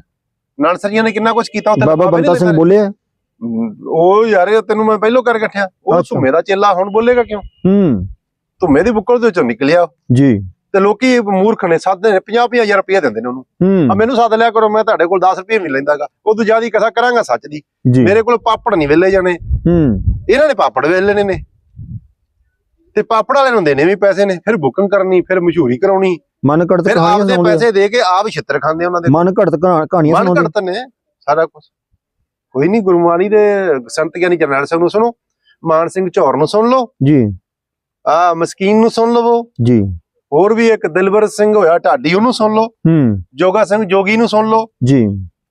ਨਾਨਸਰੀਆਂ ਨੇ ਕਿੰਨਾ ਕੁਝ ਕੀਤਾ ਉੱਥੇ ਬਾਬਾ ਬੰਤਾ ਸਿੰਘ ਦਿੱਤਾ। ਬੋਲੇ ਆ? ਹਮ, ਉਹ ਯਾਰ ਤੈਨੂੰ ਮੈਂ ਪਹਿਲੋਂ ਕਰ ਇਕੱਠਿਆ। ਉਹ। ਧੁੰਮੇ ਦਾ ਚੇਲਾ ਹੁਣ ਬੋਲੇਗਾ ਕਿਉਂ? ਹੂੰ। ਧੁੰਮੇ ਦੀ ਬੁੱਕਲ ਦੇ ਵਿੱਚੋਂ ਨਿਕਲਿਆ ਜੀ। ਤੇ ਲੋਕੀ ਮੂਰਖ ਨੇ ਸਾਦੇ ਨੇ 50 ਹਜ਼ਾਰ ਰੁਪਏ ਦਿੰਦੇ ਨੇ ਉਹਨੂੰ। ਆ ਮੈਨੂੰ ਸੱਦ ਲਿਆ ਕਰੋ ਮੈਂ ਤੁਹਾਡੇ ਕੋਲ 10 ਰੁਪਏ ਨਹੀਂ ਲੈਂਦਾਗਾ। ਉਦੋਂ ਜ਼ਿਆਦਾ ਕਥਾ ਕਰਾਂਗਾ ਸੱਚ ਦੀ। ਮੇਰੇ ਕੋਲ ਪਾਪੜ ਨਹੀਂ ਵੇਲੇ ਜਾਣੇ। ਹੂੰ। ਇਹਨਾਂ ਨੇ ਪਾਪੜ ਵੇਲੇ ਨੇ ਨੇ। ਤੇ ਪਾਪੜ ਵਾਲੇ ਨੂੰ ਦੇਣੇ ਵੀ ਪੈਸੇ ਨੇ ਫਿਰ ਬੁਕਿੰਗ ਕਰਨੀ ਫਿਰ ਮਸ਼ਹੂਰੀ ਕਰਾਉਣੀ। ਮਨ ਘੜਤ ਫਿਰ ਕਹਾਣੀਆਂ ਆਪਦੇ ਸੁਣਾਉਂਦੇ ਪੈਸੇ ਦੇ ਕੇ ਆਪ ਛਿੱਤਰ ਖਾਂਦੇ ਉਹਨਾਂ ਦੇ। ਮਨ ਘੜਤ ਕਹਾ- ਕਹਾਣੀਆਂ ਮਨ ਸੁਣਾਉਂਦੇ ਘੜਤ ਨੇ ਸਾਰਾ ਕੁਝ ਕੋਈ ਨਹੀਂ ਗੁਰਮਾਨੀ ਦੇ ਸੰਤ ਗਿਆਨੀ ਜਰਨੈਲ ਸਿੰਘ ਨੂੰ ਸੁਣੋ ਮਾਨ ਸਿੰਘ ਝੌਰ ਨੂੰ ਸੁਣ ਲਓ। ਜੀ। ਆ ਮਸਕੀਨ ਨੂੰ ਸੁਣ ਲਵੋ। ਜੀ। ਹੋਰ ਵੀ ਇੱਕ ਦਿਲਬਰ ਸਿੰਘ ਹੋਇਆ ਢਾਡੀ ਉਹਨੂੰ ਸੁਣ ਲਓ। ਹੂੰ। ਜੋਗਾ ਸਿੰਘ ਜੋਗੀ ਨੂੰ ਸੁਣ ਲਓ। ਜੀ।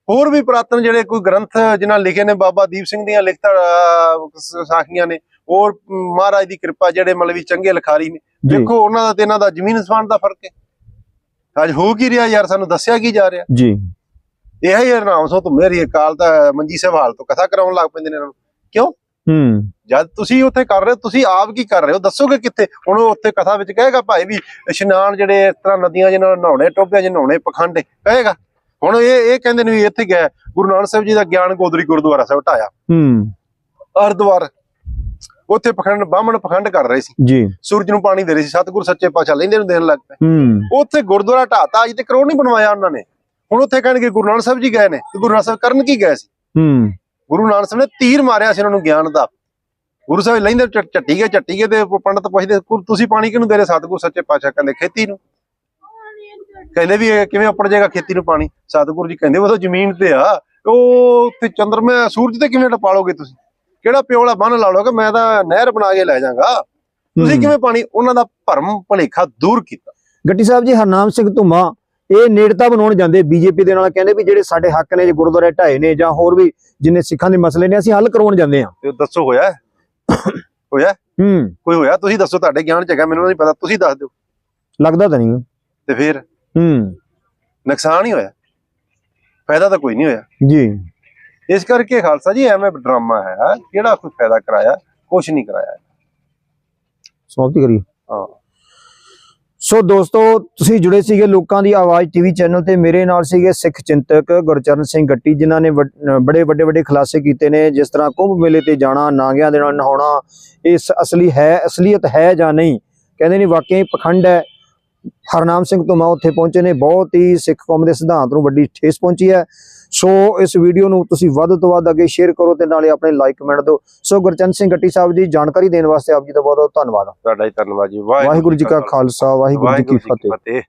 ਹੋਰ ਵੀ ਪ੍ਰਾਤਨ ਜਿਹੜੇ ਕੋਈ ਗ੍ਰੰਥ ਜਿਨ੍ਹਾਂ ਲਿਖੇ ਨੇ ਬਾਬਾ ਦੀਪ ਸਿੰਘ ਦੀਆਂ ਲਿਖਤਾਂ ਅਹ, ਸ- ਸਾਖੀਆਂ ਨੇ ਹੋਰ ਮਹਾਰਾਜ ਦੀ ਕਿਰਪਾ ਜਿਹੜੇ ਮਤਲਬ ਵੀ ਚੰਗੇ ਲਿਖਾਰੀ ਨੇ। ਜੀ। ਦੇਖੋ ਉਹਨਾਂ ਦਾ ਤੇ ਇਹਨਾਂ ਦਾ ਜ਼ਮੀਨ ਅਸਮਾਨ ਦਾ ਫ਼ਰਕ ਹੈ। ਅੱਜ ਹੋ ਕੀ ਰਿਹਾ ਯਾਰ? ਸਾਨੂੰ ਦੱਸਿਆ ਕੀ ਜਾ ਰਿਹਾ? ਜੀ। ਇਹ ਹੀ ਹਰਨਾਮ ਸੋ ਤੋਂ ਮੇਰੀ ਅਕਾਲ ਤਾਂ ਮੰਜੀ ਸਾਹਿਬ ਹਾਲ ਤੋਂ ਕਥਾ ਕਰਾਉਣ ਲੱਗ ਪੈਂਦੇ ਨੇ ਇਹਨਾਂ ਨੂੰ। ਹੂੰ। ਜਦ ਤੁਸੀਂ ਉੱਥੇ ਕਰ ਰਹੇ ਹੋ ਤੁਸੀਂ ਆਪ ਕੀ ਕਰ ਰਹੇ ਹੋ? ਦੱਸੋਗੇ ਕਿੱਥੇ? ਹੁਣ ਉਹ ਉੱਥੇ ਕਥਾ ਵਿੱਚ ਕਹੇਗਾ ਭਾਈ ਵੀ ਇਸ਼ਨਾਨ ਜਿਹੜੇ ਇਸ ਤਰ੍ਹਾਂ ਨਦੀਆਂ ਜਿਹਨਾਂ ਨਾਲ ਨਹਾਉਣੇ ਟੋਬਿਆਂ 'ਚ ਨਹਾਉਣੇ ਪਖੰਡ ਕਹੇਗਾ। ਹੁਣ ਇਹ ਇਹ ਕਹਿੰਦੇ ਨੇ ਵੀ ਇੱਥੇ ਗਏ। ਗੁਰੂ ਨਾਨਕ ਸਾਹਿਬ ਜੀ ਦਾ ਗਿਆਨ ਗੋਦਰੀ ਗੁਰਦੁਆਰਾ ਸਾਹਿਬ ਢਾਇਆ ਹੂੰ। ਹਰਿਦੁਆਰ। ਉੱਥੇ ਪਖੰਡ ਬਾਹਮਣ ਪਖੰਡ ਕਰ ਰਹੇ ਸੀ। ਜੀ। ਸੂਰਜ ਨੂੰ ਪਾਣੀ ਦੇ ਰਹੇ ਸੀ ਸਤਿਗੁਰ ਸੱਚੇ ਪਾਤਸ਼ਾਹ ਲੈਂਦੇ ਨੂੰ ਦੇਣ ਲੱਗ ਪਏ। ਉੱਥੇ ਗੁਰਦੁਆਰਾ ਢਾਤਾ ਅਜੇ ਤੱਕ ਉਹ ਨਹੀਂ ਬਣਵਾਇਆ ਉਹਨਾਂ ਨੇ। ਹੁਣ ਉੱਥੇ ਕਹਿਣਗੇ ਗੁਰੂ ਨਾਨਕ ਸਾਹਿਬ ਜੀ ਗਏ ਨੇ ਤੇ ਗੁਰੂ ਨਾਨਕ ਸਾਹਿਬ ਕਰਨ ਕੀ ਗਏ ਸੀ? ਹੂੰ। ਗੁਰੂ ਨਾਨਕ ਸਾਹਿਬ ਨੇ ਤੀਰ ਮਾਰਿਆ ਸੀ ਉਹਨਾਂ ਨੂੰ ਗਿਆਨ ਦਾ। ਗੁਰੂ ਸਾਹਿਬ ਲੈਂਦੇ ਝੱਟੀ ਗਏ ਝੱਟੀ ਗਏ ਤੇ ਪੰਡਤ ਪੁੱਛਦੇ ਤੁਸੀਂ ਪਾਣੀ ਕਿਹਨੂੰ ਦੇ ਰਹੇ? ਸਤਿਗੁਰ ਸੱਚੇ ਪਾਤਸ਼ਾਹ ਕਹਿੰਦੇ ਖੇਤੀ ਨੂੰ। ਕਹਿੰਦੇ ਵੀ ਕਿਵੇਂ ਉੱਪਰ ਜਾਏਗਾ ਖੇਤੀ ਨੂੰ ਪਾਣੀ? ਸਤਿਗੁਰੂ ਜੀ ਕਹਿੰਦੇ ਉਹ ਤਾਂ ਜ਼ਮੀਨ ਤੇ ਆ ਉਹ ਉੱਥੇ ਚੰਦਰਮਾ ਸੂਰਜ ਤੇ ਕਿਵੇਂ ਟਪਾਲੋਗੇ ਤੁਸੀਂ? ਕਿਹੜਾ ਪਿਓਲਾ ਬੰਨ ਲਾ ਲੋਗੇ ਮੈਂ ਤਾਂ ਨਹਿਰ ਬਣਾ ਕੇ ਲੈ ਜਾਗਾ ਤੁਸੀਂ। ਕਿਵੇਂ ਪਾਣੀ ਉਹਨਾਂ ਦਾ ਭਰਮ ਭਲੇਖਾ ਦੂਰ ਕੀਤਾ? ਗੱਟੀ ਸਾਹਿਬ ਜੀ ਹਰਨਾਮ ਸਿੰਘ ਧੁਮਾ ਇਹ ਨੇੜਤਾ ਬਣਾਉਣ ਜਾਂਦੇ ਬੀਜੇਪੀ ਦੇ ਨਾਲ ਕਹਿੰਦੇ ਵੀ ਜਿਹੜੇ ਸਾਡੇ ਹੱਕ ਨੇ ਜੇ ਗੁਰਦੁਆਰੇ ਢਾਏ ਨੇ ਜਾਂ ਹੋਰ ਵੀ ਜਿੰਨੇ ਸਿੱਖਾਂ ਦੇ ਮਸਲੇ ਨੇ ਅਸੀਂ ਹੱਲ ਕਰਵਾਉਣ ਜਾਂਦੇ ਆ ਤੇ ਦੱਸੋ ਹੋਇਆ ਹੋਇਆ ਹੂੰ। ਕੋਈ ਹੋਇਆ? ਤੁਸੀਂ ਦੱਸੋ ਤੁਹਾਡੇ ਗਿਆਨ ਚ ਹੈਗਾ ਮੈਨੂੰ ਨਹੀਂ ਪਤਾ ਤੁਸੀਂ ਦੱਸ ਦਿਓ। ਲੱਗਦਾ ਤਾਂ ਨਹੀਂ। ਤੇ ਫਿਰ? ਹੂੰ। ਨੁਕਸਾਨ ਹੀ ਹੋਇਆ। ਫਾਇਦਾ ਤਾਂ ਕੋਈ ਨਹੀਂ ਹੋਇਆ। ਜੀ। ਇਸ ਕਰਕੇ ਖਾਲਸਾ ਜੀ ਐਵੇਂ ਡਰਾਮਾ ਹੈ ਕਿਹੜਾ ਕੋਈ ਫਾਇਦਾ ਕਰਾਇਆ ਕੁਝ ਨਹੀਂ ਕਰਾਇਆ। ਸਮਾਪਤੀ ਕਰੀਏ। ਹਾਂ। ਸੋ ਦੋਸਤੋ ਤੁਸੀਂ ਜੁੜੇ ਸੀਗੇ ਲੋਕਾਂ ਦੀ ਆਵਾਜ਼ ਟੀਵੀ ਚੈਨਲ ਤੇ। ਮੇਰੇ ਨਾਲ ਸੀਗੇ ਸਿੱਖ ਚਿੰਤਕ ਗੁਰਚਰਨ ਸਿੰਘ ਗੱਟੀ ਜਿਨ੍ਹਾਂ ਨੇ ਬੜੇ ਵੱਡੇ ਵੱਡੇ ਖੁਲਾਸੇ ਕੀਤੇ ਨੇ। ਜਿਸ ਤਰ੍ਹਾਂ ਕੁੰਭ ਮੇਲੇ ਤੇ ਜਾਣਾ ਨਾਂਗਿਆਂ ਦੇ ਨਾਲ ਨਹਾਉਣਾ ਇਹ ਸ- ਅਸਲੀ ਹੈ ਅਸਲੀਅਤ ਹੈ ਜਾਂ ਨਹੀਂ? ਕਹਿੰਦੇ ਨੇ ਵਾਕਈ ਪਖੰਡ ਹੈ। ਹਰਨਾਮ ਸਿੰਘ ਧੁਮਾ ਉੱਥੇ ਪਹੁੰਚੇ ਨੇ। ਬਹੁਤ ਹੀ ਸਿੱਖ ਕੌਮ ਦੇ ਸਿਧਾਂਤ ਨੂੰ ਵੱਡੀ ਠੇਸ ਪਹੁੰਚੀ ਹੈ। ਸੋ ਇਸ ਵੀਡੀਓ ਨੂੰ ਤੁਸੀਂ ਵੱਧ ਤੋਂ ਵੱਧ ਅੱਗੇ ਸ਼ੇਅਰ ਕਰੋ ਤੇ ਨਾਲੇ ਆਪਣੇ ਲਾਈਕ ਕਮੈਂਟ ਦਿਓ। ਸੋ ਗੁਰਚਰਨ ਸਿੰਘ ਗੱਟੀ ਸਾਹਿਬ ਜੀ ਜਾਣਕਾਰੀ ਦੇਣ ਵਾਸਤੇ ਆਪ ਜੀ ਦਾ ਬਹੁਤ ਬਹੁਤ ਧੰਨਵਾਦ। ਤੁਹਾਡਾ ਹੀ ਧੰਨਵਾਦ ਜੀ। ਵਾਹਿਗੁਰੂ ਜੀ ਕਾ ਖਾਲਸਾ। ਵਾਹਿਗੁਰੂ ਜੀ ਕੀ ਫਤਿਹ।